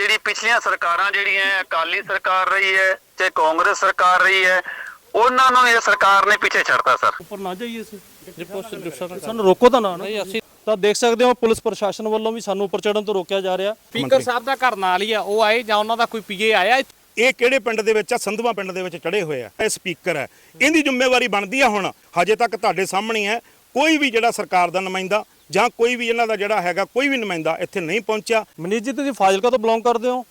ਜਿਹੜੀ ਪਿਛਲੀਆਂ ਸਰਕਾਰਾਂ ਜਿਹੜੀਆਂ ਅਕਾਲੀ ਸਰਕਾਰ ਰਹੀ ਹੈ ਤੇ ਕਾਂਗਰਸ ਸਰਕਾਰ ਰਹੀ ਹੈ ਉਹਨਾਂ ਨੂੰ ਇਹ ਸਰਕਾਰ ਨੇ ਪਿੱਛੇ ਛੱਡਤਾ ਸਰ। ਉੱਪਰ ਨਾ ਜਾਈਏ ਅਸੀਂ। ਰਿਪੋਰਟ ਸਾਨੂੰ ਰੋਕੋ ਤਾਂ ਨਾ ਨਾ। ਨਹੀਂ ਅਸੀਂ ਤਾਂ ਦੇਖ ਸਕਦੇ ਹੋ ਪੁਲਿਸ ਪ੍ਰਸ਼ਾਸਨ ਵੱਲੋਂ ਵੀ ਸਾਨੂੰ ਉੱਪਰ ਚੜਨ ਤੋਂ ਰੋਕਿਆ ਜਾ ਰਿਹਾ। ਸਪੀਕਰ ਸਾਹਿਬ ਦਾ ਘਰ ਨਾਲ ਹੀ ਆ ਉਹ ਆਏ ਜਾਂ ਉਹਨਾਂ ਦਾ ਕੋਈ ਪੀਏ ਆਇਆ? ਇਹ ਕਿਹੜੇ ਪਿੰਡ ਦੇ ਵਿੱਚ ਆ? ਸੰਧਵਾ ਪਿੰਡ ਦੇ ਵਿੱਚ ਚੜੇ ਹੋਏ ਆ। ਇਹ ਸਪੀਕਰ ਹੈ ਇਹਦੀ ਜ਼ਿੰਮੇਵਾਰੀ ਬਣਦੀ ਆ ਹੁਣ। ਹਜੇ ਤੱਕ ਤੁਹਾਡੇ ਸਾਹਮਣੇ ਹੈ ਕੋਈ ਵੀ ਜਿਹੜਾ ਸਰਕਾਰ ਦਾ ਨੁਮਾਇੰਦਾ ਜਾਂ ਕੋਈ ਵੀ ਇਹਨਾਂ ਦਾ ਜਿਹੜਾ ਹੈਗਾ ਕੋਈ ਵੀ ਨੁਮਾਇੰਦਾ ਇੱਥੇ ਨਹੀਂ ਪਹੁੰਚਿਆ। ਮਨੀਸ਼ ਜੀ ਤੁਸੀਂ ਫਾਜ਼ਿਲਕਾ ਤੋਂ ਬਿਲੋਂਗ ਕਰਦੇ ਹੋ?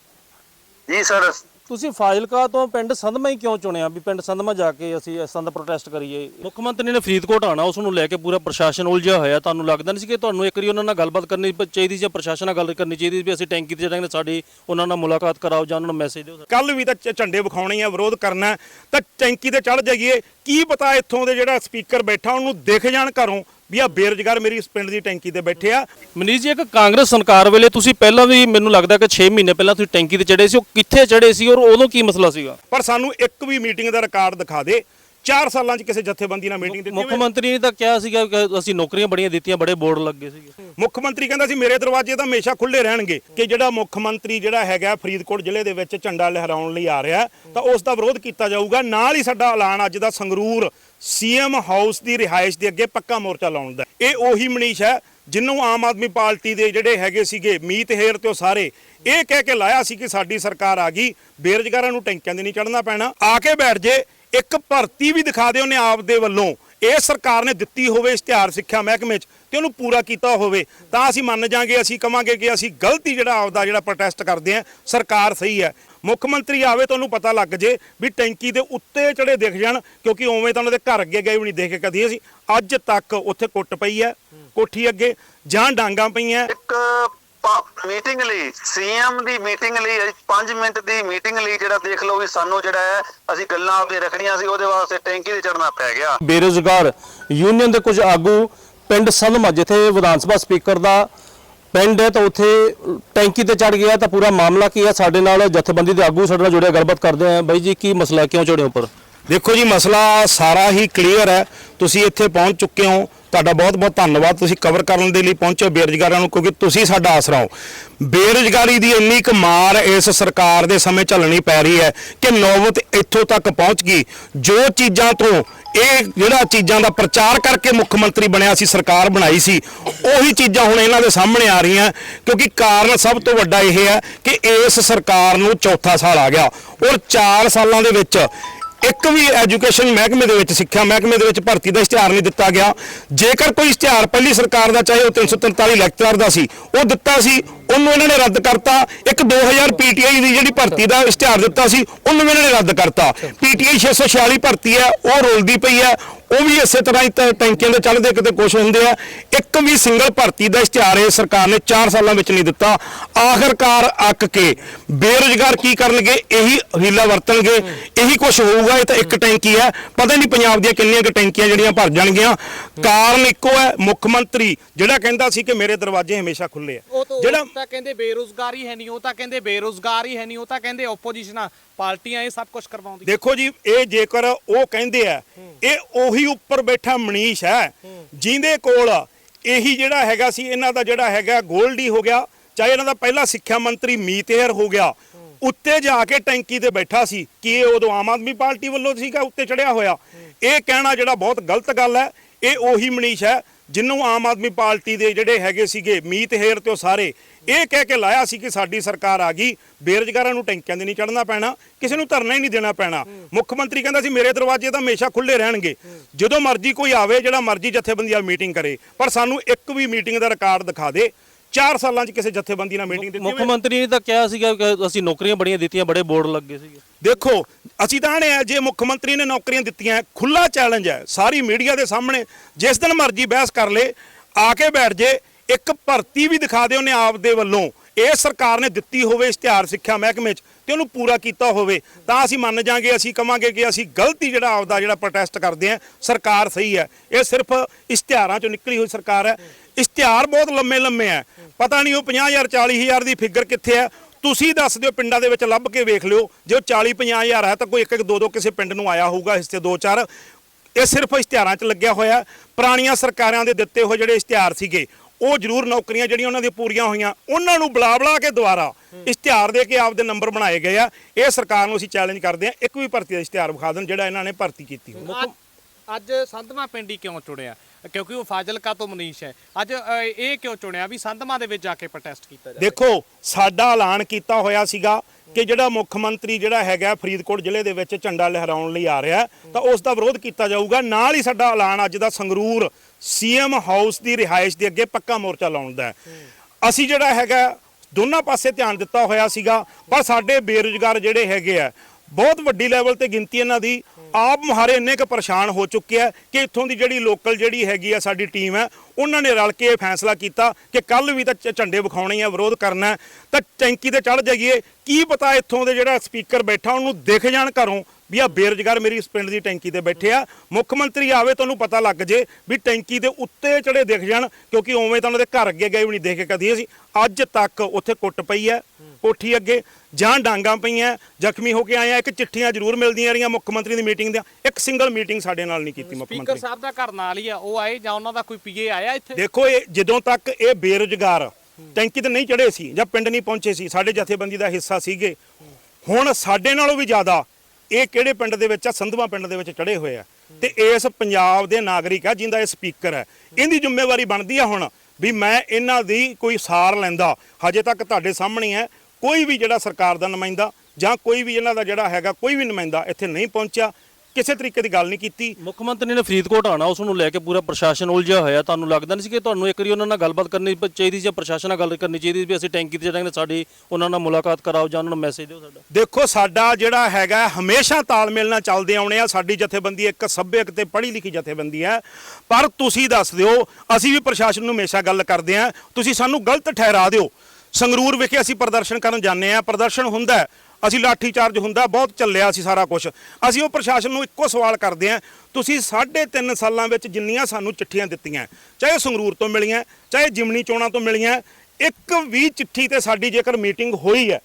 ਜੀ ਸਰ। ਤੁਸੀਂ ਫਾਜ਼ਿਲਕਾ ਤੋਂ ਪਿੰਡ ਸੰਧਮਾ ਹੀ ਕਿਉਂ ਚੁਣਿਆ? ਵੀ ਪਿੰਡ ਸੰਧਮਾ ਜਾ ਕੇ ਅਸੀਂ ਇਸ ਸੰਦ ਪ੍ਰੋਟੈਸਟ ਕਰੀਏ। ਮੁੱਖ ਮੰਤਰੀ ਨੇ ਫਰੀਦਕੋਟ ਆਣਾ ਉਸ ਨੂੰ ਲੈ ਕੇ ਪੂਰਾ ਪ੍ਰਸ਼ਾਸਨ ਉਲਝਿਆ ਹੋਇਆ। ਤੁਹਾਨੂੰ ਲੱਗਦਾ ਨਹੀਂ ਸੀ ਕਿ ਤੁਹਾਨੂੰ ਇੱਕ ਵਾਰੀ ਉਹਨਾਂ ਨਾਲ ਗੱਲਬਾਤ ਕਰਨੀ ਚਾਹੀਦੀ ਸੀ ਜਾਂ ਪ੍ਰਸ਼ਾਸਨ ਨਾਲ ਗੱਲ ਕਰਨੀ ਚਾਹੀਦੀ ਸੀ ਵੀ ਅਸੀਂ ਟੈਂਕੀ ਤੇ ਚੜਾਂਗੇ ਸਾਡੀ ਉਹਨਾਂ ਨਾਲ ਮੁਲਾਕਾਤ ਕਰਾਓ ਜਾਂ ਉਹਨਾਂ ਨੂੰ ਮੈਸੇਜ ਦਿਓ ਕੱਲ ਵੀ ਤਾਂ ਝੰਡੇ ਵਿਖਾਉਣੇ ਆ ਵਿਰੋਧ ਕਰਨਾ ਤਾਂ ਟੈਂਕੀ ਤੇ ਚੜ ਜਾਈਏ ਕੀ ਪਤਾ ਇੱਥੋਂ ਦੇ ਜਿਹੜਾ ਸਪੀਕਰ ਬੈਠਾ ਉਹਨੂੰ ਦਿਖ ਜਾਣ ਘਰੋਂ। ਵੀ ਆ ਬੇਰੁਜ਼ਗਾਰ ਮੇਰੀ ਇਸ ਪਿੰਡ ਦੀ ਟੈਂਕੀ ਤੇ ਬੈਠੇ ਆ। ਮਨੀਸ਼ ਜੀ ਇੱਕ ਕਾਂਗਰਸ ਸਰਕਾਰ ਵੇਲੇ ਤੁਸੀਂ ਪਹਿਲਾਂ ਵੀ ਮੈਨੂੰ ਲੱਗਦਾ ਕਿ 6 ਮਹੀਨੇ ਪਹਿਲਾਂ ਤੁਸੀਂ ਟੈਂਕੀ ਤੇ ਚੜੇ ਸੀ ਉਹ ਕਿੱਥੇ ਚੜੇ ਸੀ ਔਰ ਉਦੋਂ ਕੀ ਮਸਲਾ ਸੀਗਾ? ਪਰ ਸਾਨੂੰ ਇੱਕ ਵੀ ਮੀਟਿੰਗ ਦਾ ਰਿਕਾਰਡ ਦਿਖਾ ਦੇ। 4 ਸਾਲਾਂ 'ਚ ਕਿਸੇ ਜਥੇਬੰਦੀ ਨਾਲ ਮੀਟਿੰਗ ਦਿੱਤੀ ਮੁੱਖ। ਮੰਤਰੀ ਨੇ ਤਾਂ ਕਿਹਾ ਸੀਗਾ ਕਿ ਅਸੀਂ ਨੌਕਰੀਆਂ ਬੜੀਆਂ ਦਿੱਤੀਆਂ ਬੜੇ ਬੋਰਡ ਲੱਗੇ ਸੀਗੇ। ਮੁੱਖ ਮੰਤਰੀ ਕਹਿੰਦਾ ਸੀ ਮੇਰੇ ਦਰਵਾਜ਼ੇ ਤਾਂ ਹਮੇਸ਼ਾ ਖੁੱਲੇ ਰਹਿਣਗੇ ਕਿ ਜਿਹੜਾ ਮੁੱਖ ਮੰਤਰੀ ਜਿਹੜਾ ਹੈਗਾ ਫਰੀਦਕੋਟ ਜ਼ਿਲ੍ਹੇ ਦੇ ਵਿੱਚ ਝੰਡਾ ਲਹਿਰਾਉਣ ਲਈ ਆ ਰਿਹਾ ਤਾਂ ਉਸ ਦਾ ਵਿਰੋਧ ਕੀਤਾ ਜਾਊਗਾ। ਨਾਲ ਹੀ ਸਾਡਾ ਐਲਾਨ ਅੱਜ ਦਾ ਸੰਗਰੂਰ ਸੀਐਮ ਹਾਊਸ ਦੀ ਰਿਹਾਇਸ਼ ਦੇ ਅੱਗੇ ਪੱਕਾ ਮੋਰਚਾ ਲਾਉਣ ਦਾ। ਇਹ ਉਹੀ ਮਨੀਸ਼ ਹੈ ਜਿਹਨੂੰ ਆਮ ਆਦਮੀ ਪਾਰਟੀ ਦੇ ਜਿਹੜੇ ਹੈਗੇ ਸੀਗੇ ਮੀਤ ਹੇਰ ਤੇ ਉਹ ਸਾਰੇ, ਇਹ ਕਹਿ ਕੇ ਲਾਇਆ ਸੀ ਕਿ ਸਾਡੀ ਸਰਕਾਰ ਆ ਗਈ, ਬੇਰੁਜ਼ਗਾਰਾਂ ਨੂੰ ਟੈਂਕਿਆਂ ਦੇ ਨਹੀਂ ਚੜਨਾ ਪੈਣਾ। ਆ ਕੇ ਬੈਠ ਜੇ, ਇੱਕ ਭਰਤੀ ਵੀ ਦਿਖਾ ਦੇ ਉਹਨੇ ਆਪ ਦੇ ਵੱਲੋਂ। ਇਹ ਸਰਕਾਰ ਨੇ ਦਿੱਤੀ ਹੋਵੇ ਇਸ਼ਤਿਹਾਰ ਸਿੱਖਿਆ ਮਹਿਕਮੇ 'ਚ ਤੇ ਉਹਨੂੰ ਪੂਰਾ ਕੀਤਾ ਹੋਵੇ, ਤਾਂ ਅਸੀਂ ਮੰਨ ਜਾਾਂਗੇ, ਅਸੀਂ ਕਵਾਂਗੇ ਕਿ ਅਸੀਂ ਗਲਤੀ ਜਿਹੜਾ ਆਪਦਾ ਜਿਹੜਾ ਪ੍ਰੋਟੈਸਟ ਕਰਦੇ ਆ, ਸਰਕਾਰ ਸਹੀ ਹੈ। ਮੁੱਖ ਮੰਤਰੀ ਆਵੇ ਤਾਂ ਉਹਨੂੰ ਪਤਾ ਲੱਗ ਜੇ ਵੀ ਟੈਂਕੀ ਦੇ ਉੱਤੇ ਚੜੇ ਦਿਖ ਜਾਣ ਕਿਉਂਕਿ ਉਵੇਂ ਤਾਂ ਉਹਨਾਂ ਦੇ ਘਰ ਅੱਗੇ ਗਏ ਵੀ ਨਹੀਂ ਦੇਖੇ ਕਦੀ ਅਸੀਂ। ਅੱਜ ਤੱਕ ਉੱਥੇ ਕੁੱਟ ਪਈ ਹੈ ਕੋਠੀ ਅੱਗੇ ਜਾਂ ਡਾਂਗਾਂ ਪਈਆਂ। ਇੱਕ ਮੀਟਿੰਗ ਲਈ ਸੀਐਮ ਦੀ ਮੀਟਿੰਗ ਲਈ 5 ਮਿੰਟ ਦੀ ਮੀਟਿੰਗ ਲਈ ਜਿਹੜਾ ਦੇਖ ਲਓ ਵੀ ਸਾਨੂੰ ਜਿਹੜਾ ਹੈ ਅਸੀਂ ਗੱਲਾਂ ਆਪਦੇ ਰੱਖਣੀਆਂ ਸੀ ਉਹਦੇ ਵਾਸਤੇ ਟੈਂਕੀ ਤੇ ਚੜਨਾ ਪੈ ਗਿਆ। ਬੇਰੁਜ਼ਗਾਰ ਯੂਨੀਅਨ ਦੇ ਕੁਝ ਆਗੂ ਪਿੰਡ ਸੰਧਮਾ ਜਿੱਥੇ ਵਿਧਾਨ ਸਭਾ ਸਪੀਕਰ ਦਾ ਪਿੰਡ ਹੈ ਤਾਂ ਉੱਥੇ ਟੈਂਕੀ ਤੇ ਚੜ ਗਿਆ ਤਾਂ ਪੂਰਾ ਮਾਮਲਾ ਕੀ ਹੈ? ਸਾਡੇ ਨਾਲ ਜਥੇਬੰਦੀ ਦੇ ਆਗੂ ਸਾਡੇ ਨਾਲ ਜੁੜਿਆ, ਗੱਲਬਾਤ ਕਰਦੇ ਆ ਬਾਈ ਜੀ, ਕੀ ਮਸਲਾ ਹੈ? ਕਿਉਂ ਚੜੇ ਉੱਪਰ? ਦੇਖੋ ਜੀ, ਮਸਲਾ ਸਾਰਾ ਹੀ ਕਲੀਅਰ ਹੈ। ਤੁਸੀਂ ਇੱਥੇ ਪਹੁੰਚ ਚੁੱਕੇ ਹੋ। ਤੁਹਾਡਾ ਬਹੁਤ ਬਹੁਤ ਧੰਨਵਾਦ। ਤੁਸੀਂ ਕਵਰ ਕਰਨ ਦੇ ਲਈ ਪਹੁੰਚੇ ਬੇਰੁਜ਼ਗਾਰਾਂ ਨੂੰ, ਕਿਉਂਕਿ ਤੁਸੀਂ ਸਾਡਾ ਆਸਰਾ ਹੋ। ਬੇਰੁਜ਼ਗਾਰੀ ਦੀ ਇੰਨੀ ਕੁ ਮਾਰ ਇਸ ਸਰਕਾਰ ਦੇ ਸਮੇਂ ਝੱਲਣੀ ਪੈ ਰਹੀ ਹੈ ਕਿ ਨੌਬਤ ਇੱਥੋਂ ਤੱਕ ਪਹੁੰਚ ਗਈ। ਜੋ ਚੀਜ਼ਾਂ ਤੋਂ ਇਹ ਜਿਹੜਾ ਚੀਜ਼ਾਂ ਦਾ ਪ੍ਰਚਾਰ ਕਰਕੇ ਮੁੱਖ ਮੰਤਰੀ ਬਣਿਆ ਸੀ, ਸਰਕਾਰ ਬਣਾਈ ਸੀ, ਉਹੀ ਚੀਜ਼ਾਂ ਹੁਣ ਇਹਨਾਂ ਦੇ ਸਾਹਮਣੇ ਆ ਰਹੀਆਂ, ਕਿਉਂਕਿ ਕਾਰਨ ਸਭ ਤੋਂ ਵੱਡਾ ਇਹ ਹੈ ਕਿ ਇਸ ਸਰਕਾਰ ਨੂੰ ਚੌਥਾ ਸਾਲ ਆ ਗਿਆ। ਔਰ 4 ਸਾਲਾਂ ਦੇ ਵਿੱਚ ਇੱਕ ਵੀ ਐਜੂਕੇਸ਼ਨ ਮਹਿਕਮੇ ਦੇ ਵਿੱਚ, ਸਿੱਖਿਆ ਮਹਿਕਮੇ ਦੇ ਵਿੱਚ ਭਰਤੀ ਦਾ ਇਸ਼ਤਿਹਾਰ ਨਹੀਂ ਦਿੱਤਾ ਗਿਆ। ਜੇਕਰ ਕੋਈ ਇਸ਼ਤਿਹਾਰ ਪਹਿਲੀ ਸਰਕਾਰ ਦਾ, ਚਾਹੇ ਉਹ 343 ਲੈਕਚਰਰ ਦਾ ਸੀ, ਉਹ ਦਿੱਤਾ ਸੀ ਉਹਨੂੰ ਇਹਨਾਂ ਨੇ ਰੱਦ ਕਰਤਾ। ਇੱਕ 2000 ਪੀਟੀਆਈ ਦੀ ਜਿਹੜੀ ਭਰਤੀ ਦਾ ਇਸ਼ਤਿਹਾਰ ਦਿੱਤਾ ਸੀ ਉਹਨੂੰ ਵੀ ਇਹਨਾਂ ਨੇ ਰੱਦ ਕਰਤਾ। ਪੀਟੀਆਈ 646 ਭਰਤੀ ਹੈ ਉਹ ਰੁਲਦੀ ਪਈ ਹੈ। ਉਹ ਵੀ ਇਸੇ ਤਰ੍ਹਾਂ ਹੀ ਟੈਂਕੀਆਂ ਦੇ ਚੜ੍ਹਦੇ ਕਿਤੇ ਕੁਝ ਹੁੰਦੇ ਆ। ਇੱਕ ਵੀ ਸਿੰਗਲ ਭਰਤੀ ਦਾ ਇਸ਼ਤਿਹਾਰ ਇਹ ਸਰਕਾਰ ਨੇ 4 ਸਾਲਾਂ ਵਿੱਚ ਨਹੀਂ ਦਿੱਤਾ। ਆਖਰਕਾਰ ਅੱਕ ਕੇ ਬੇਰੁਜ਼ਗਾਰ ਕੀ ਕਰਨਗੇ ਇਹੀ ਹੀਲਾ ਵਰਤਣਗੇ। ਇਹੀ ਕੁਝ ਹੋਊਗਾ ਇਹ ਤਾਂ ਇੱਕ ਟੈਂਕੀ ਹੈ। ਪਤਾ ਨਹੀਂ ਪੰਜਾਬ ਦੀਆਂ ਕਿੰਨੀਆਂ ਕੁ ਟੈਂਕੀਆਂ ਜਿਹੜੀਆਂ ਭਰ ਜਾਣਗੀਆਂ। ਕਾਰਨ ਇੱਕੋ ਹੈ ਮੁੱਖ ਮੰਤਰੀ ਜਿਹੜਾ ਕਹਿੰਦਾ ਸੀ ਕਿ ਮੇਰੇ ਦਰਵਾਜ਼ੇ ਹਮੇਸ਼ਾ ਖੁੱਲੇ ਆ। ਜਿਹੜਾ ਤਾਂ ਕਹਿੰਦੇ ਬੇਰੋਜ਼ਗਾਰੀ ਹੈ ਨਹੀਂ, ਉਹ ਤਾਂ ਕਹਿੰਦੇ ਬੇਰੋਜ਼ਗਾਰੀ ਹੈ ਨਹੀਂ, ਉਹ ਤਾਂ ਕਹਿੰਦੇ ਆਪੋਜੀਸ਼ਨਾਂ ਪਾਰਟੀਆਂ ਇਹ ਸਭ ਕੁਝ ਕਰਵਾਉਂਦੀਆਂ ਦੇਖੋ ਜੀ, ਇਹ ਜੇਕਰ ਉਹ ਕਹਿੰਦੇ ਆ, ਇਹ ਉਹੀ ਉੱਪਰ ਬੈਠਾ ਮਨੀਸ਼ ਹੈ ਜਿੰਦੇ ਕੋਲ ਇਹੀ ਜਿਹੜਾ ਹੈਗਾ ਸੀ, ਇਹਨਾਂ ਦਾ ਜਿਹੜਾ ਹੈਗਾ ਗੋਲਡੀ ਹੋ ਗਿਆ, ਚਾਹੇ ਇਹਨਾਂ ਦਾ ਪਹਿਲਾ ਸਿੱਖਿਆ ਮੰਤਰੀ ਮੀਤੇਰ ਹੋ ਗਿਆ, ਉੱਤੇ ਜਾ ਕੇ ਟੈਂਕੀ ਤੇ ਬੈਠਾ ਸੀ, ਕਿ ਇਹ ਉਦੋਂ ਆਮ ਆਦਮੀ ਪਾਰਟੀ ਵੱਲੋਂ ਸੀਗਾ, ਉੱਤੇ ਚੜਿਆ ਹੋਇਆ। ਇਹ ਕਹਿਣਾ ਜਿਹੜਾ ਬਹੁਤ ਗਲਤ ਗੱਲ ਹੈ, ਇਹ ਉਹੀ ਮਨੀਸ਼ ਹੈ ਜਿਹਨੂੰ ਆਮ ਆਦਮੀ ਪਾਰਟੀ ਦੇ ਜਿਹੜੇ ਹੈਗੇ ਸੀਗੇ ਮੀਤ ਹੇਰ ਤੇ ਉਹ ਸਾਰੇ, ਇਹ ਕਹਿ ਕੇ ਲਾਇਆ ਸੀ ਕਿ ਸਾਡੀ ਸਰਕਾਰ ਆ ਗਈ, ਬੇਰੁਜ਼ਗਾਰਾਂ ਨੂੰ ਟੈਂਕਿਆਂ ਦੇ ਨਹੀਂ ਚੜਨਾ ਪੈਣਾ, ਕਿਸੇ ਨੂੰ ਧਰਨਾ ਹੀ ਨਹੀਂ ਦੇਣਾ ਪੈਣਾ। ਮੁੱਖ ਮੰਤਰੀ ਕਹਿੰਦਾ ਸੀ, ਮੇਰੇ ਦਰਵਾਜ਼ੇ ਤਾਂ ਹਮੇਸ਼ਾ ਖੁੱਲੇ ਰਹਿਣਗੇ। ਜਦੋਂ ਮਰਜ਼ੀ ਕੋਈ ਆਵੇ, ਜਿਹੜਾ ਮਰਜ਼ੀ ਜਥੇਬੰਦੀ ਨਾਲ ਮੀਟਿੰਗ ਕਰੇ, ਪਰ ਸਾਨੂੰ ਇੱਕ ਵੀ ਮੀਟਿੰਗ ਦਾ ਰਿਕਾਰਡ ਦਿਖਾ ਦੇ। 4 ਸਾਲਾਂ 'ਚ ਕਿਸੇ ਜਥੇਬੰਦੀ ਨਾਲ ਮੀਟਿੰਗ ਦਿੱਤੀ ਮੁੱਖ ਹੋਵੇ। ਮੰਤਰੀ ਨੇ ਤਾਂ ਕਿਹਾ ਸੀਗਾ ਕਿ ਅਸੀਂ ਨੌਕਰੀਆਂ ਬੜੀਆਂ ਦਿੱਤੀਆਂ ਬੜੇ ਬੋਰਡ ਲੱਗੇ ਸੀਗੇ। ਦੇਖੋ ਅਸੀਂ ਤਾਂ ਨੇ ਆ ਜੇ ਮੁੱਖ ਮੰਤਰੀ ਨੇ ਨੌਕਰੀਆਂ ਦਿੱਤੀਆਂ ਖੁੱਲਾ ਚੈਲੰਜ ਹੈ ਸਾਰੀ ਮੀਡੀਆ ਦੇ ਸਾਹਮਣੇ ਜਿਸ ਦਿਨ ਮਰਜ਼ੀ ਬਹਿਸ ਕਰ ਲੇ ਆ ਕੇ ਬੈਠ ਜੇ ਇੱਕ ਭਰਤੀ ਵੀ ਦਿਖਾ ਦੇ ਉਹਨੇ ਆਪ ਦੇ ਵੱਲੋਂ। ਇਹ ਸਰਕਾਰ ਨੇ ਦਿੱਤੀ ਹੋਵੇ ਇਸ਼ਤਿਹਾਰ ਸਿੱਖਿਆ ਮਹਿਕਮੇ 'ਚ ਤੇ ਉਹਨੂੰ ਪੂਰਾ ਕੀਤਾ ਹੋਵੇ ਤਾਂ ਅਸੀਂ ਮੰਨ ਜਾਾਂਗੇ ਅਸੀਂ ਕਵਾਂਗੇ ਕਿ ਅਸੀਂ ਗਲਤੀ ਜਿਹੜਾ ਆਪਦਾ ਜਿਹੜਾ ਪ੍ਰੋਟੈਸਟ ਕਰਦੇ ਆ ਸਰਕਾਰ ਸਹੀ ਹੈ। ਇਹ ਸਿਰਫ ਇਸ਼ਤਿਹਾਰਾਂ 'ਚੋਂ ਨਿਕਲੀ ਹੋਈ ਸਰਕਾਰ ਹੈ। ਇਸ਼ਤਿਹਾਰ ਬਹੁਤ ਲੰਮੇ ਲੰਮੇ ਆ। ਪਤਾ ਨਹੀਂ ਉਹ 50000 40000 ਦੀ ਫਿਗਰ ਕਿੱਥੇ ਹੈ ਤੁਸੀਂ ਦੱਸ ਦਿਓ ਪਿੰਡਾਂ ਦੇ ਵਿੱਚ ਲੱਭ ਕੇ ਵੇਖ ਲਿਓ। ਜੇ ਉਹ 40 50000 ਹੈ ਤਾਂ ਕੋਈ ਇੱਕ ਇੱਕ ਦੋ ਦੋ ਕਿਸੇ ਪਿੰਡ ਨੂੰ ਆਇਆ ਹੋਊਗਾ ਹਿੱਸੇ ਦੋ ਚਾਰ। ਇਹ ਸਿਰਫ ਇਸ਼ਤਿਹਾਰਾਂ 'ਚ ਲੱਗਿਆ ਹੋਇਆ। ਪੁਰਾਣੀਆਂ ਸਰਕਾਰਾਂ ਦੇ ਦਿੱਤੇ ਹੋਏ ਜਿਹੜੇ ਇਸ਼ਤਿਹਾਰ ਸੀਗੇ, ਉਹ ਜ਼ਰੂਰ ਨੌਕਰੀਆਂ ਜਿਹੜੀਆਂ ਉਹਨਾਂ ਦੀਆਂ ਪੂਰੀਆਂ ਹੋਈਆਂ, ਉਹਨਾਂ ਨੂੰ ਬੁਲਾ ਬੁਲਾ ਕੇ ਦੁਬਾਰਾ ਇਸ਼ਤਿਹਾਰ ਦੇ ਕੇ ਆਪਦੇ ਨੰਬਰ ਬਣਾਏ ਗਏ ਆ। ਇਹ ਸਰਕਾਰ ਨੂੰ ਅਸੀਂ ਚੈਲੰਜ ਕਰਦੇ ਆ ਇੱਕ ਵੀ ਭਰਤੀ ਦਾ ਇਸ਼ਤਿਹਾਰ ਵਿਖਾ ਦੇਣ, ਜਿਹੜਾ ਇਹਨਾਂ ਨੇ ਭਰਤੀ ਕੀਤੀ ਹੋਵੇ। ਅੱਜ- ਅੱਜ ਸੰਧਮਾ ਪਿੰਡੀ ਕਿਉਂ ਚੁਣਿਆ? ਕਿਉਂਕਿ ਉਹ ਫਾਜ਼ਿਲਕਾ ਤੋਂ ਮਨੀਸ਼ ਹੈ। ਅੱਜ ਅ, ਇਹ ਕਿਉਂ ਚੁਣਿਆ ਵੀ ਸੰਧਮਾ ਦੇ ਵਿੱਚ ਜਾ ਕੇ ਪ੍ਰੋਟੈਸਟ ਕੀਤਾ ਜਾਵੇ? ਦੇਖੋ ਸਾਡਾ ਐਲਾਨ ਕੀਤਾ ਹੋਇਆ ਸੀਗਾ ਕਿ ਜਿਹੜਾ ਮੁੱਖ ਮੰਤਰੀ ਜਿਹੜਾ ਹੈਗਾ ਫਰੀਦਕੋਟ ਜ਼ਿਲ੍ਹੇ ਦੇ ਵਿੱਚ ਝੰਡਾ ਲਹਿਰਾਉਣ ਲਈ ਆ ਰਿਹਾ ਤਾਂ ਉਸ ਦਾ ਵਿਰੋਧ ਕੀਤਾ ਜਾਊਗਾ। ਨਾਲ ਹੀ ਸਾਡਾ ਐਲਾਨ ਅੱਜ ਦਾ ਸੰਗਰੂਰ ਸੀਐਮ ਹਾਊਸ ਦੀ ਰਿਹਾਇਸ਼ ਦੇ ਅੱਗੇ ਪੱਕਾ ਮੋਰਚਾ ਲਾਉਣ ਦਾ ਹੈ। ਅਸੀਂ ਜਿਹੜਾ ਹੈਗਾ ਦੋਨਾਂ ਪਾਸੇ ਧਿਆਨ ਦਿੱਤਾ ਹੋਇਆ ਸੀਗਾ ਪਰ ਸਾਡੇ ਬੇਰੁਜ਼ਗਾਰ ਜਿਹੜੇ ਹੈਗੇ ਆ ਬਹੁਤ ਵੱਡੀ ਲੈਵਲ ਤੇ ਗਿਣਤੀ ਇਹਨਾਂ ਦੀ। ਆਪ ਮੁਹਾਰੇ ਇੰਨੇ ਕੁ ਪਰੇਸ਼ਾਨ ਹੋ ਚੁੱਕੇ ਆ ਕਿ ਇੱਥੋਂ ਦੀ ਜਿਹੜੀ ਲੋਕਲ ਜਿਹੜੀ ਹੈਗੀ ਆ ਸਾਡੀ ਟੀਮ ਹੈ ਉਹਨਾਂ ਨੇ ਰਲ ਕੇ ਇਹ ਫੈਸਲਾ ਕੀਤਾ ਕਿ ਕੱਲ ਵੀ ਤਾਂ ਝੰਡੇ ਵਿਖਾਉਣੇ ਆ ਵਿਰੋਧ ਕਰਨਾ ਤਾਂ ਟੈਂਕੀ ਤੇ ਚੜ ਜਾਈਏ ਕੀ ਪਤਾ ਇੱਥੋਂ ਦੇ ਜਿਹੜਾ ਸਪੀਕਰ ਬੈਠਾ ਉਹਨੂੰ ਦਿਖ ਜਾਣ ਘਰੋਂ ਵੀ ਆ ਬੇਰੁਜ਼ਗਾਰ ਮੇਰੀ ਇਸ ਪਿੰਡ ਦੀ ਟੈਂਕੀ ਤੇ ਬੈਠੇ ਆ। ਮੁੱਖ ਮੰਤਰੀ ਆਵੇ ਤੁਹਾਨੂੰ ਪਤਾ ਲੱਗ ਜੇ ਵੀ ਟੈਂਕੀ ਦੇ ਉੱਤੇ ਚੜੇ ਦਿਖ ਜਾਣ ਕਿਉਂਕਿ ਉਵੇਂ ਤਾਂ ਉਹਨਾਂ ਦੇ ਘਰ ਅੱਗੇ ਗਏ ਵੀ ਨਹੀਂ ਦੇਖੇ ਕਦੀ ਅਸੀਂ। ਅੱਜ ਤੱਕ ਉੱਥੇ ਕੁੱਟ ਪਈ ਹੈ ਕੋਠੀ ਅੱਗੇ ਜਾਂ ਡਾਂਗਾਂ ਪਈਆਂ ਜ਼ਖਮੀ ਹੋ ਕੇ ਆਏ ਆ ਇੱਕ ਚਿੱਠੀਆਂ ਜ਼ਰੂਰ ਮਿਲਦੀਆਂ ਰਹੀਆਂ ਮੁੱਖ ਮੰਤਰੀ ਦੀ ਮੀਟਿੰਗ ਦੀਆਂ। ਇੱਕ ਸਿੰਗਲ ਮੀਟਿੰਗ ਸਾਡੇ ਨਾਲ ਨਹੀਂ ਕੀਤੀ ਮੁੱਖ ਸਪੀਕਰ ਮੰਤਰੀ। ਸਾਹਿਬ ਦਾ ਘਰ ਨਾਲ ਹੀ ਆ ਉਹ ਆਏ ਜਾਂ ਉਹਨਾਂ ਦਾ ਕੋਈ ਪੀਏ ਆਇਆ ਇੱਥੇ? ਦੇਖੋ ਇਹ ਜਦੋਂ ਤੱਕ ਇਹ ਬੇਰੁਜ਼ਗਾਰ ਟੈਂਕੀ ਤੇ ਨਹੀਂ ਚੜੇ ਸੀ ਜਾਂ ਪਿੰਡ ਨਹੀਂ ਪਹੁੰਚੇ ਸੀ, ਸਾਡੇ ਜਥੇਬੰਦੀ ਦਾ ਹਿੱਸਾ ਸੀਗੇ। ਹੁਣ ਸਾਡੇ ਨਾਲੋਂ ਵੀ ਜ਼ਿਆਦਾ ਇਹ ਕਿਹੜੇ ਪਿੰਡ ਦੇ ਵਿੱਚ ਆ? ਸੰਧਵਾ ਪਿੰਡ ਦੇ ਵਿੱਚ ਚੜੇ ਹੋਏ ਆ। ਤੇ ਇਸ ਪੰਜਾਬ ਦੇ ਨਾਗਰਿਕ ਆ, ਜਿੰਦਾ ਇਹ ਸਪੀਕਰ ਹੈ। ਇਹਦੀ ਜ਼ਿੰਮੇਵਾਰੀ ਬਣਦੀ ਆ ਹੁਣ ਵੀ ਮੈਂ ਇਹਨਾਂ ਦੀ ਕੋਈ ਸਾਰ ਲੈਂਦਾ। ਹਜੇ ਤੱਕ ਤੁਹਾਡੇ ਸਾਹਮਣੇ ਹੈ। ਕੋਈ ਵੀ ਜਿਹੜਾ ਸਰਕਾਰ ਦਾ ਨੁਮਾਇੰਦਾ ਜਾਂ ਕੋਈ ਵੀ ਇਹਨਾਂ ਦਾ ਜਿਹੜਾ ਹੈਗਾ, ਕੋਈ ਵੀ ਨੁਮਾਇੰਦਾ ਇੱਥੇ ਨਹੀਂ ਪਹੁੰਚਿਆ। ਕਿਸੇ ਤਰੀਕੇ ਦੀ ਗੱਲ ਨਹੀਂ ਕੀਤੀ। ਮੁੱਖ ਮੰਤਰੀ ਨੇ ਫਰੀਦਕੋਟ ਆਣਾ ਉਸ ਨੂੰ ਲੈ ਕੇ ਪੂਰਾ ਪ੍ਰਸ਼ਾਸਨ ਉਲਝਿਆ ਹੋਇਆ। ਤੁਹਾਨੂੰ ਲੱਗਦਾ ਨਹੀਂ ਸੀ ਕਿ ਤੁਹਾਨੂੰ ਇੱਕ ਵਾਰੀ ਉਹਨਾਂ ਨਾਲ ਗੱਲਬਾਤ ਕਰਨੀ ਪ- ਚਾਹੀਦੀ ਸੀ ਜਾਂ ਪ੍ਰਸ਼ਾਸਨ ਨਾਲ ਗੱਲ ਕਰਨੀ ਚਾਹੀਦੀ ਸੀ ਵੀ ਅਸੀਂ ਟੈਂਕੀ ਤੇ ਚੜਾਂਗੇ ਸਾਡੀ ਉਹਨਾਂ ਨਾਲ ਮੁਲਾਕਾਤ ਕਰਾਓ ਜਾਂ ਉਹਨਾਂ ਨੂੰ ਮੈਸੇਜ ਦਿਓ ਸਾਡਾ? ਦੇਖੋ ਸਾਡਾ ਜਿਹੜਾ ਹੈਗਾ ਹਮੇਸ਼ਾ ਤਾਲਮੇਲ ਨਾਲ ਚੱਲਦੇ ਆਉਣੇ ਆ। ਸਾਡੀ ਜਥੇਬੰਦੀ ਇੱਕ ਸੱਭਿਅਕ ਤੇ ਪੜ੍ਹੀ ਲਿਖੀ ਜਥੇਬੰਦੀ ਹੈ। ਪਰ ਤੁਸੀਂ ਦੱਸ ਦਿਓ ਅਸੀਂ ਵੀ ਪ੍ਰਸ਼ਾਸਨ ਨੂੰ ਹਮੇਸ਼ਾ ਗੱਲ ਕਰਦੇ ਆ ਤੁਸੀਂ ਸਾਨੂੰ ਗਲਤ ਠਹਿਰਾ ਦਿਓ। ਸੰਗਰੂਰ ਵਿਖੇ ਅਸੀਂ ਪ੍ਰਦਰਸ਼ਨ ਕਰਨ ਜਾਂਦੇ ਆ ਪ੍ਰਦਰਸ਼ਨ ਹੁੰਦਾ ਹੈ, ਅਸੀਂ ਲਾਠੀ ਚਾਰਜ ਹੁੰਦਾ, ਬਹੁਤ ਚੱਲਿਆ ਸੀ ਸਾਰਾ ਕੁਝ ਅਸੀਂ ਉਹ ਪ੍ਰਸ਼ਾਸਨ ਨੂੰ ਇੱਕੋ ਸਵਾਲ ਕਰਦੇ ਆ ਤੁਸੀਂ ਸਾਢੇ ਤਿੰਨ ਸਾਲਾਂ ਵਿੱਚ ਜਿੰਨੀਆਂ ਸਾਨੂੰ ਚਿੱਠੀਆਂ ਦਿੱਤੀਆਂ, ਚਾਹੇ ਸੰਗਰੂਰ ਤੋਂ ਮਿਲੀਆਂ, ਚਾਹੇ ਜਿਮਣੀ ਚੋਣਾਂ ਤੋਂ ਮਿਲੀਆਂ, ਇੱਕ ਵੀ ਚਿੱਠੀ ਤੇ ਸਾਡੀ ਜੇਕਰ ਮੀਟਿੰਗ ਹੋਈ ਹੈ,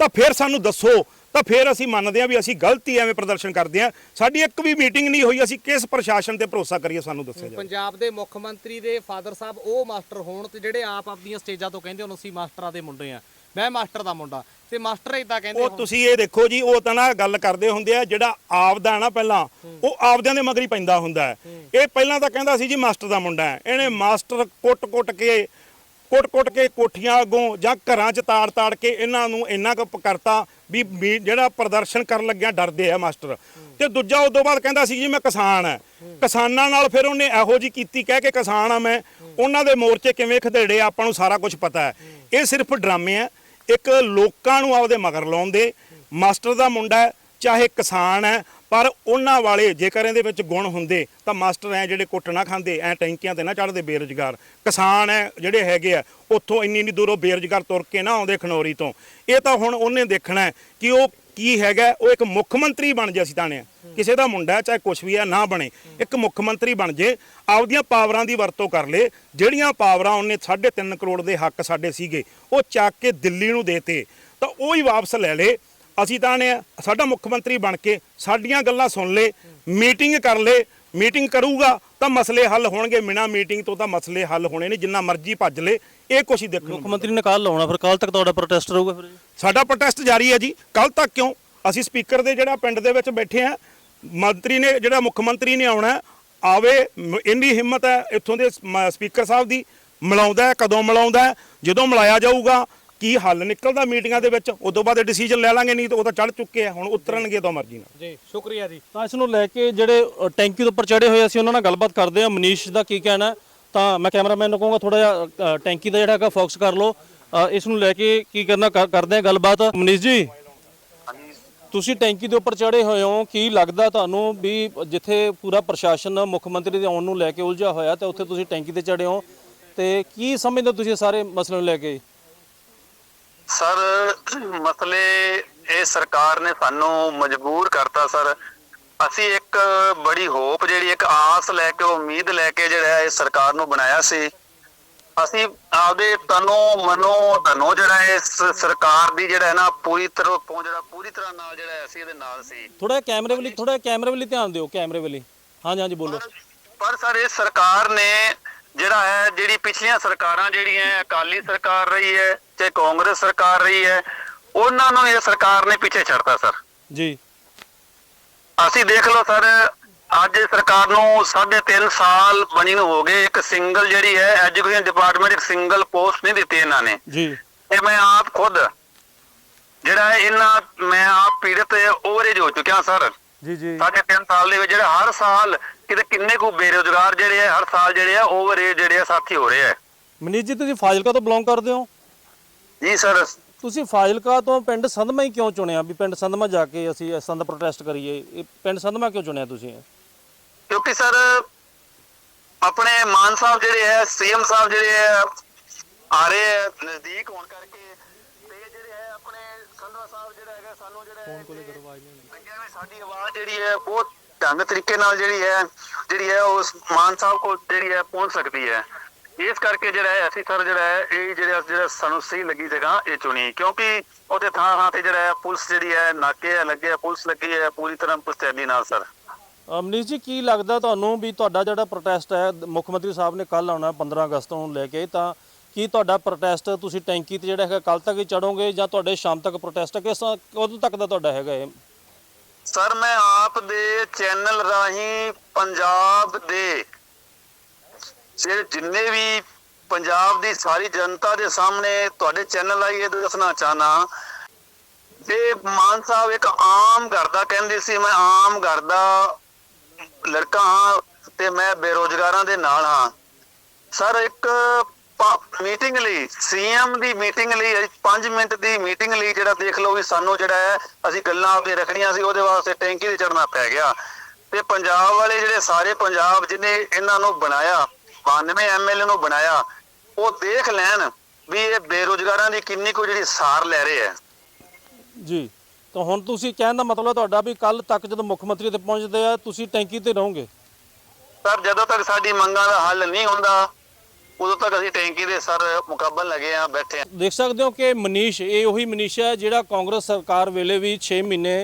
ਤਾਂ ਫਿਰ ਸਾਨੂੰ ਦੱਸੋ, ਤਾਂ ਫਿਰ ਅਸੀਂ ਮੰਨਦੇ ਹਾਂ ਵੀ ਅਸੀਂ ਗਲਤੀ ਐਵੇਂ ਪ੍ਰਦਰਸ਼ਨ ਕਰਦੇ ਹਾਂ। ਸਾਡੀ ਇੱਕ ਵੀ ਮੀਟਿੰਗ ਨਹੀਂ ਹੋਈ, ਅਸੀਂ ਕਿਸ ਪ੍ਰਸ਼ਾਸਨ ਤੇ ਭਰੋਸਾ ਕਰੀਏ ਸਾਨੂੰ ਦੱਸਿਆ ਜਾਵੇ। ਪੰਜਾਬ ਦੇ ਮੁੱਖ ਮੰਤਰੀ ਦੇ ਫਾਦਰ ਸਾਹਿਬ, ਉਹ ਮਾਸਟਰ ਹੋਣ ਤੇ ਜਿਹੜੇ ਆਪ ਆਪਣੀਆਂ ਸਟੇਜਾਂ ਤੋਂ ਕਹਿੰਦੇ ਹੁਣ, ਅਸੀਂ ਮਾਸਟਰਾਂ ਦੇ ਮੁੰਡੇ ਆ ਮੈਂ ਮਾਸਟਰ ਦਾ ਮੁੰਡਾ ਤੇ ਮਾਸਟਰ ਇਦਾਂ ਕਹਿੰਦੇ ਉਹ। ਤੁਸੀਂ ਇਹ ਦੇਖੋ ਜੀ ਉਹ ਤਾਂ ਨਾ ਗੱਲ ਕਰਦੇ ਹੁੰਦੇ ਆ ਜਿਹੜਾ ਆਪਦਾ ਨਾ ਪਹਿਲਾਂ ਉਹ ਆਪਦਿਆਂ ਦੇ ਮਗਰ ਹੀ ਪੈਂਦਾ ਹੁੰਦਾ ਇਹ ਪਹਿਲਾਂ ਤਾਂ ਕਹਿੰਦਾ ਸੀ ਜੀ ਮਾਸਟਰ ਦਾ ਮੁੰਡਾ ਹੈ। ਇਹਨੇ ਮਾਸਟਰ ਕੁੱਟ-ਕੁੱਟ ਕੇ ਕੁੱਟ-ਕੁੱਟ ਕੇ ਕੋਠੀਆਂ ਅੱਗੋਂ ਜਾਂ ਘਰਾਂ 'ਚ ਤਾੜ-ਤਾੜ ਕੇ ਇਹਨਾਂ ਨੂੰ ਇੰਨਾ ਕੁ ਕਰਤਾ ਵੀ ਜਿਹੜਾ ਪ੍ਰਦਰਸ਼ਨ ਕਰਨ ਲੱਗਿਆ ਡਰਦੇ ਆ ਮਾਸਟਰ। ਤੇ ਦੂਜਾ ਉਦੋਂ ਬਾਅਦ ਕਹਿੰਦਾ ਸੀ ਜੀ ਮੈਂ ਕਿਸਾਨ ਹੈ। ਕਿਸਾਨਾਂ ਨਾਲ ਫਿਰ ਉਹਨੇ ਇਹੋ ਜੀ ਕੀਤੀ ਕਹਿ ਕੇ ਕਿਸਾਨ ਆ ਮੈਂ। ਉਹਨਾਂ ਦੇ ਮੋਰਚੇ ਕਿਵੇਂ ਖਦੇੜੇ ਆਪਾਂ ਨੂੰ ਸਾਰਾ ਕੁਝ ਪਤਾ ਹੈ। ਇਹ ਸਿਰਫ ਡਰਾਮੇ ਆ ਇੱਕ ਲੋਕਾਂ ਨੂੰ ਆਪਦੇ ਮਗਰ ਲਾਉਂਦੇ ਮਾਸਟਰ ਦਾ ਮੁੰਡਾ ਹੈ, ਚਾਹੇ ਕਿਸਾਨ ਹੈ, ਪਰ ਉਹਨਾਂ ਵਾਲੇ ਜੇਕਰ ਇਹਦੇ ਵਿੱਚ ਗੁਣ ਹੁੰਦੇ, ਤਾਂ ਮਾਸਟਰ ਐ ਜਿਹੜੇ ਕੁੱਟ ਨਾ ਖਾਂਦੇ, ਐ ਟੈਂਕੀਆਂ ਤੇ ਨਾ ਚੜਦੇ ਬੇਰੁਜ਼ਗਾਰ। ਕਿਸਾਨ ਐ ਜਿਹੜੇ ਹੈਗੇ ਆ, ਉੱਥੋਂ ਇੰਨੀ ਇੰਨੀ ਦੂਰੋਂ ਬੇਰੁਜ਼ਗਾਰ ਤੁਰ ਕੇ ਨਾ ਆਉਂਦੇ ਖਨੌਰੀ ਤੋਂ। ਇਹ ਤਾਂ ਹੁਣ ਉਹਨੇ ਦੇਖਣਾ ਕਿ ਉਹ ਕੀ ਹੈਗਾ ਉਹ ਇੱਕ ਮੁੱਖ ਮੰਤਰੀ ਬਣ ਜੇ ਅਸੀਂ ਤਾਂ ਨੇ ਕਿਸੇ ਦਾ ਮੁੰਡਾ ਚਾਹੇ ਕੁਛ ਵੀ ਹੈ ਨਾ ਬਣੇ। ਇੱਕ ਮੁੱਖ ਮੰਤਰੀ ਬਣ ਜੇ ਆਪਦੀਆਂ ਪਾਵਰਾਂ ਦੀ ਵਰਤੋਂ ਕਰ ਲੇ। ਜਿਹੜੀਆਂ ਪਾਵਰਾਂ ਉਹਨੇ 3.5 ਕਰੋੜ ਦੇ ਹੱਕ ਸਾਡੇ ਸੀਗੇ ਉਹ ਚੱਕ ਕੇ ਦਿੱਲੀ ਨੂੰ ਦੇਤੇ। ਤਾਂ ਉਹ ਹੀ ਵਾਪਸ ਲੈ ਲੇ। ਅਸੀਂ ਤਾਂ ਨੇ ਸਾਡਾ ਮੁੱਖ ਮੰਤਰੀ ਬਣ ਕੇ ਸਾਡੀਆਂ ਗੱਲਾਂ ਸੁਣ ਲੇ ਮੀਟਿੰਗ ਕਰ ਲੇ। ਮੀਟਿੰਗ ਕਰੂਗਾ ਤਾਂ ਮਸਲੇ ਹੱਲ ਹੋਣਗੇ ਬਿਨਾਂ ਮੀਟਿੰਗ ਤੋਂ ਤਾਂ ਮਸਲੇ ਹੱਲ ਹੋਣੇ ਨਹੀਂ ਜਿੰਨਾ ਮਰਜ਼ੀ ਭੱਜ ਲੇ ਇਹ ਕੁਛ ਹੀ ਦੇਖਣ ਨੂੰ ਮੁੱਖ ਮੰਤਰੀ ਨੇ ਕੱਲ ਲਾਉਣਾ ਫਿਰ ਕੱਲ ਤੱਕ ਤੁਹਾਡਾ ਪ੍ਰੋਟੈਸਟ ਰਹੂਗਾ ਫਿਰ ਸਾਡਾ ਪ੍ਰੋਟੈਸਟ ਜਾਰੀ ਹੈ ਜੀ ਕੱਲ ਤੱਕ ਕਿਉਂ ਅਸੀਂ ਸਪੀਕਰ ਦੇ ਜਿਹੜਾ ਪਿੰਡ ਦੇ ਵਿੱਚ ਬੈਠੇ ਆ ਮੰਤਰੀ ਨੇ ਜਿਹੜਾ ਮੁੱਖ ਮੰਤਰੀ ਨੇ ਆਉਣਾ ਹੈ, ਆਵੇ ਮ- ਇੰਨੀ ਹਿੰਮਤ ਹੈ ਇੱਥੋਂ ਦੇ ਸਪੀਕਰ ਸਾਹਿਬ ਦੀ ਮਿਲਾਉਂਦਾ ਹੈ, ਕਦੋਂ ਮਿਲਾਉਂਦਾ ਹੈ? ਜਦੋਂ ਮਿਲਾਇਆ ਜਾਊਗਾ ਕੀ ਹੱਲ ਨਿਕਲਦਾ ਮੀਟਿੰਗਾਂ ਦੇ ਵਿੱਚ? ਉਦੋਂ ਬਾਅਦ ਡਿਸੀਜਨ ਲੈ ਲਾਂਗੇ ਨਹੀਂ ਤਾਂ ਉਹ ਤਾਂ ਚੜ ਚੁੱਕੇ ਆ ਹੁਣ ਉਤਰਨਗੇ ਤਾਂ ਮਰਜ਼ੀ ਨਾਲ। ਜੀ ਸ਼ੁਕਰੀਆ ਜੀ। ਤਾਂ ਇਸ ਨੂੰ ਲੈ ਕੇ ਜਿਹੜੇ ਅ, ਟੈਂਕੀ ਦੇ ਉੱਪਰ ਚੜੇ ਹੋਏ ਅਸੀਂ ਉਹਨਾਂ ਨਾਲ ਗੱਲਬਾਤ ਕਰਦੇ ਹਾਂ। ਮਨੀਸ਼ ਦਾ ਕੀ ਕਹਿਣਾ ਹੈ? ਤਾਂ ਮੈਂ ਕੈਮਰਾਮੈਨ ਨੂੰ ਕਹੂੰਗਾ ਥੋੜਾ ਜਿਹਾ ਅ, ਟੈਂਕੀ ਦਾ ਜਿਹੜਾ ਹੈਗਾ ਫੋਕਸ ਕਰ ਲਓ। ਅ, ਇਸ ਨੂੰ ਲੈ ਕੇ ਕੀ ਕਰਨਾ ਕਰ- ਕਰਦੇ ਹਾਂ ਗੱਲਬਾਤ। ਮਨੀਸ਼ ਜੀ ਤੁਸੀਂ ਟੈਂਕੀ ਦੇ ਉੱਪਰ ਚੜੇ ਹੋਏ ਹੋ। ਕੀ ਲੱਗਦਾ ਤੁਹਾਨੂੰ ਵੀ ਜਿੱਥੇ ਪੂਰਾ ਪ੍ਰਸ਼ਾਸਨ ਮੁੱਖ ਮੰਤਰੀ ਦੇ ਆਉਣ ਨੂੰ ਲੈ ਕੇ ਉਲਝਿਆ ਹੋਇਆ ਤੇ ਉੱਥੇ ਤੁਸੀਂ ਟੈਂਕੀ ਤੇ ਚੜੇ ਹੋ? ਤੇ ਕੀ ਸਮਝਦੇ ਹੋ ਤੁਸੀਂ ਸਾਰੇ ਮਸਲੇ ਨੂੰ ਲੈ ਕੇ? ਸਰ ਮਸਲੇ ਇਹ ਸਰਕਾਰ ਨੇ ਸਾਨੂੰ ਮਜਬੂਰ ਕਰਤਾ ਸਰ। ਅਸੀਂ ਇੱਕ ਬੜੀ ਹੋਪ ਜਿਹੜੀ ਇੱਕ ਆਸ ਲੈ ਕੇ ਉਮੀਦ ਲੈ ਕੇ ਜਿਹੜਾ ਇਹ ਸਰਕਾਰ ਨੂੰ ਬਣਾਇਆ ਸੀ। ਅਸੀਂ ਆਪਦੇ ਤਨੋਂ ਮਨੋਂ ਧਨੋਂ ਜਿਹੜਾ ਇਸ ਸਰਕਾਰ ਦੀ ਜਿਹੜਾ ਹੈ ਨਾ ਪੂਰੀ ਤਰ੍ਹਾਂ ਤੋਂ ਜਿਹੜਾ ਪੂਰੀ ਤਰ੍ਹਾਂ ਨਾਲ ਜਿਹੜਾ ਅਸੀਂ ਇਹਦੇ ਨਾਲ ਸੀ। ਥੋੜਾ ਕੈਮਰੇ ਵੱਲ ਥੋੜਾ ਕੈਮਰੇ ਵੱਲ ਧਿਆਨ ਦਿਓ ਕੈਮਰੇ ਵੱਲ ਹਾਂਜੀ ਹਾਂਜੀ ਬੋਲੋ। ਪਰ- ਸਰ ਇਹ ਸਰਕਾਰ ਨੇ ਜਿਹੜਾ ਹੈ ਜਿਹੜੀ ਪਿਛਲੀਆਂ ਸਰਕਾਰਾਂ ਜਿਹੜੀਆਂ ਅਕਾਲੀ ਸਰਕਾਰ ਰਹੀ ਹੈ ਚਾਹੇ ਕਾਂਗਰਸ ਸਰਕਾਰ ਰਹੀ ਹੈ ਉਹਨਾਂ ਨੂੰ ਇਹ ਸਰਕਾਰ ਨੇ ਪਿੱਛੇ ਛੱਡਤਾ ਸਰ। ਜੀ। ਅਸੀਂ ਦੇਖ ਲਓ ਸਰ ਅੱਜ ਸਰਕਾਰ ਨੂੰ 3.5 ਸਾਲ ਬਣੀ ਨੂੰ ਹੋ ਗਏ ਇੱਕ ਸਿੰਗਲ ਜਿਹੜੀ ਹੈ ਐਜੂਕੇਸ਼ਨ ਡਿਪਾਰਟਮੈਂਟ ਇੱਕ ਸਿੰਗਲ ਪੋਸਟ ਨਹੀਂ ਦਿੱਤੀ ਇਹਨਾਂ ਨੇ। ਜੀ। ਇਹ ਮੈਂ ਆਪ ਖੁਦ ਜਿਹੜਾ ਇਹਨਾਂ ਮੈਂ ਆਪ ਪੀੜਤ ਓਵਰੇਜ ਹੋ ਚੁੱਕਿਆ ਸਰ। ਜੀ ਜੀ। ਤਿੰਨ ਸਾਲ ਦੇ ਵਿੱਚ ਜਿਹੜੇ ਹਰ ਸਾਲ ਕਿਤੇ ਕਿੰਨੇ ਕੁ ਬੇਰੋਜ਼ਗਾਰ ਜਿਹੜੇ ਆ ਹਰ ਸਾਲ ਜਿਹੜੇ ਆ ਓਵਰਏਜ ਜਿਹੜੇ ਆ ਸਾਥੀ ਹੋ ਰਹੇ ਆ। ਮਨੀਸ਼ ਜੀ ਤੁਸੀਂ ਫਾਜ਼ਿਲਕਾ ਤੋਂ ਬਿਲੋਂਗ ਕਰਦੇ ਹੋ? ਜੀ ਸਰ ਤੁਸੀਂ ਫਾਜ਼ਿਲਕਾ ਤੋਂ ਪਿੰਡ ਸੰਧਮਾ ਹੀ ਕਿਉਂ ਚੁਣਿਆ? ਵੀ ਪਿੰਡ ਸੰਧਮਾ ਜਾ ਕੇ ਅਸੀਂ ਇਸ ਤਰ੍ਹਾਂ ਦਾ ਪ੍ਰੋਟੈਸਟ ਕਰੀਏ। ਇਹ ਪਿੰਡ ਸੰਧਮਾ ਕਿਉਂ ਚੁਣਿਆ ਤੁਸੀਂ? ਕਿਉਂਕਿ ਸਰ ਆਪਣੇ ਮਾਨ ਸਾਹਿਬ ਜਿਹੜੇ ਹੈ ਸੀਐਮ ਸਾਹਿਬ ਜਿਹੜੇ ਆ ਆ ਰਹੇ ਆ ਨਜ਼ਦੀਕ ਹੋਣ ਕਰਕੇ ਤੇ ਜਿਹੜੇ ਹੈ ਆਪਣੇ ਸੰਧਵਾ ਸਾਹਿਬ ਜਿਹੜਾ ਹੈਗਾ ਸਾਨੂੰ ਜਿਹੜਾ ਫੋਨ ਕੋਲੇ ਕਰਵਾਈ ਵੀ ਸਾਡੀ ਆਵਾਜ਼ ਜਿਹੜੀ ਹੈ ਬਹੁਤ ਢੰਗ ਤਰੀਕੇ ਨਾਲ ਜਿਹੜੀ ਹੈ ਜਿਹੜੀ ਹੈ ਉਸ ਮਾਨ ਸਾਹਿਬ ਕੋਲ ਜਿਹੜੀ ਹੈ ਪਹੁੰਚ ਸਕਦੀ ਹੈ। ਇਸ ਕਰਕੇ ਜਿਹੜਾ ਹੈ ਅਸੀਂ ਸਰ ਜਿਹੜਾ ਹੈ ਇਹ ਜਿਹੜਾ ਜਿਹੜਾ ਸਾਨੂੰ ਸਹੀ ਲੱਗੀ ਜਗ੍ਹਾ ਇਹ ਚੁਣੀ। ਕਿਉਂਕਿ ਉਹਦੇ ਥਾਂ ਥਾਂ ਤੇ ਜਿਹੜਾ ਹੈ ਪੁਲਿਸ ਜਿਹੜੀ ਹੈ ਨਾਕੇ ਹੈ ਲੱਗੇ ਆ ਪੁਲਿਸ ਲੱਗੀ ਹੈ ਪੂਰੀ ਤਰ੍ਹਾਂ ਪੁਸਤੈਦੀ ਨਾਲ ਸਰ। ਅ, ਮਨੀਸ਼ ਜੀ ਕੀ ਲੱਗਦਾ ਤੁਹਾਨੂੰ ਵੀ ਤੁਹਾਡਾ ਜਿਹੜਾ ਪ੍ਰੋਟੈਸਟ ਹੈ ਮੁੱਖ ਮੰਤਰੀ ਸਾਹਿਬ ਨੇ ਕੱਲ ਆਉਣਾ 15 ਅਗਸਤ ਨੂੰ ਲੈ ਕੇ ਤਾਂ ਕੀ ਤੁਹਾਡਾ ਪ੍ਰੋਟੈਸਟ ਤੁਸੀਂ ਟੈਂਕੀ ਤੇ ਜਿਹੜਾ ਹੈਗਾ ਕੱਲ ਤੱਕ ਹੀ ਚੜੋਗੇ ਜਾਂ ਤੁਹਾਡੇ ਸ਼ਾਮ ਤੱਕ ਪ੍ਰੋਟੈਸਟ ਹੈ? ਕਿਸ ਕਦੋਂ ਤੱਕ ਦਾ ਤੁਹਾਡਾ ਹੈਗਾ ਇਹ? ਸਰ ਮੈਂ ਆਪ ਦੇ ਚੈਨਲ ਰਾਹੀਂ ਪੰਜਾਬ ਦੇ ਜਿਹੜੇ ਜਿੰਨੇ ਵੀ ਪੰਜਾਬ ਦੀ ਸਾਰੀ ਜਨਤਾ ਦੇ ਸਾਹਮਣੇ ਤੁਹਾਡੇ ਚੈਨਲ ਆਈ, ਇਹ ਦੱਸਣਾ ਚਾਹਨਾ ਤੇ ਮਾਨ ਸਾਹਿਬ ਇੱਕ ਆਮ ਘਰ ਦਾ ਕਹਿੰਦੇ ਸੀ, ਮੈਂ ਆਮ ਘਰ ਦਾ ਲੜਕਾ ਹਾਂ ਤੇ ਮੈਂ ਬੇਰੋਜ਼ਗਾਰਾਂ ਦੇ ਨਾਲ ਹਾਂ। ਸਰ, ਇੱਕ ਮੀਟਿੰਗ ਲਈ, ਸੀਐਮ ਦੀ ਮੀਟਿੰਗ ਲਈ 5 ਮਿੰਟ ਦੀ ਮੀਟਿੰਗ ਲਈ ਜਿਹੜਾ ਦੇਖ ਲਓ ਵੀ ਸਾਨੂੰ ਜਿਹੜਾ ਹੈ, ਅਸੀਂ ਗੱਲਾਂ ਆਪੇ ਰੱਖਣੀਆਂ ਸੀ, ਉਹਦੇ ਵਾਸਤੇ ਟੈਂਕੀ ਤੇ ਚੜਨਾ ਪੈ ਗਿਆ। ਤੇ ਪੰਜਾਬ ਵਾਲੇ ਜਿਹੜੇ ਸਾਰੇ ਪੰਜਾਬ ਜਿਹਨੇ ਇਹਨਾਂ ਨੂੰ ਬਣਾਇਆ 92 ਐਮਐਲਏ ਨੂੰ ਬਣਾਇਆ ਉਹ ਦੇਖ ਲੈਣ ਵੀ ਇਹ ਬੇਰੋਜ਼ਗਾਰਾਂ ਦੀ ਕਿੰਨੀ ਕੁ ਜਿਹੜੀ ਸਾਰ ਲੈ ਰਹੇ ਹੈ ਜੀ ਤਾਂ ਹੁਣ ਤੁਸੀਂ ਕਹਿਣ ਦਾ ਮਤਲਬ ਤੁਹਾਡਾ ਵੀ ਕੱਲ ਤੱਕ ਜਦੋਂ ਮੁੱਖ ਮੰਤਰੀ ਤੇ ਪਹੁੰਚਦੇ ਆ ਤੁਸੀਂ ਟੈਂਕੀ ਤੇ ਰਹੋਗੇ? ਸਰ ਜਦੋਂ ਤੱਕ ਸਾਡੀ ਮੰਗਾਂ ਦਾ ਹੱਲ ਨਹੀਂ ਹੁੰਦਾ ਉਦੋਂ ਤੱਕ ਅਸੀਂ ਟੈਂਕੀ ਦੇ ਸਰ ਮੁਕਾਬਲ ਲੱਗੇ ਆ ਬੈਠੇ ਆ। ਦੇਖ ਸਕਦੇ ਹੋ ਕਿ ਮਨੀਸ਼ ਇਹ ਉਹੀ ਮਨੀਸ਼ ਹੈ ਜਿਹੜਾ ਕਾਂਗਰਸ ਸਰਕਾਰ ਵੇਲੇ ਵੀ 6 ਮਹੀਨੇ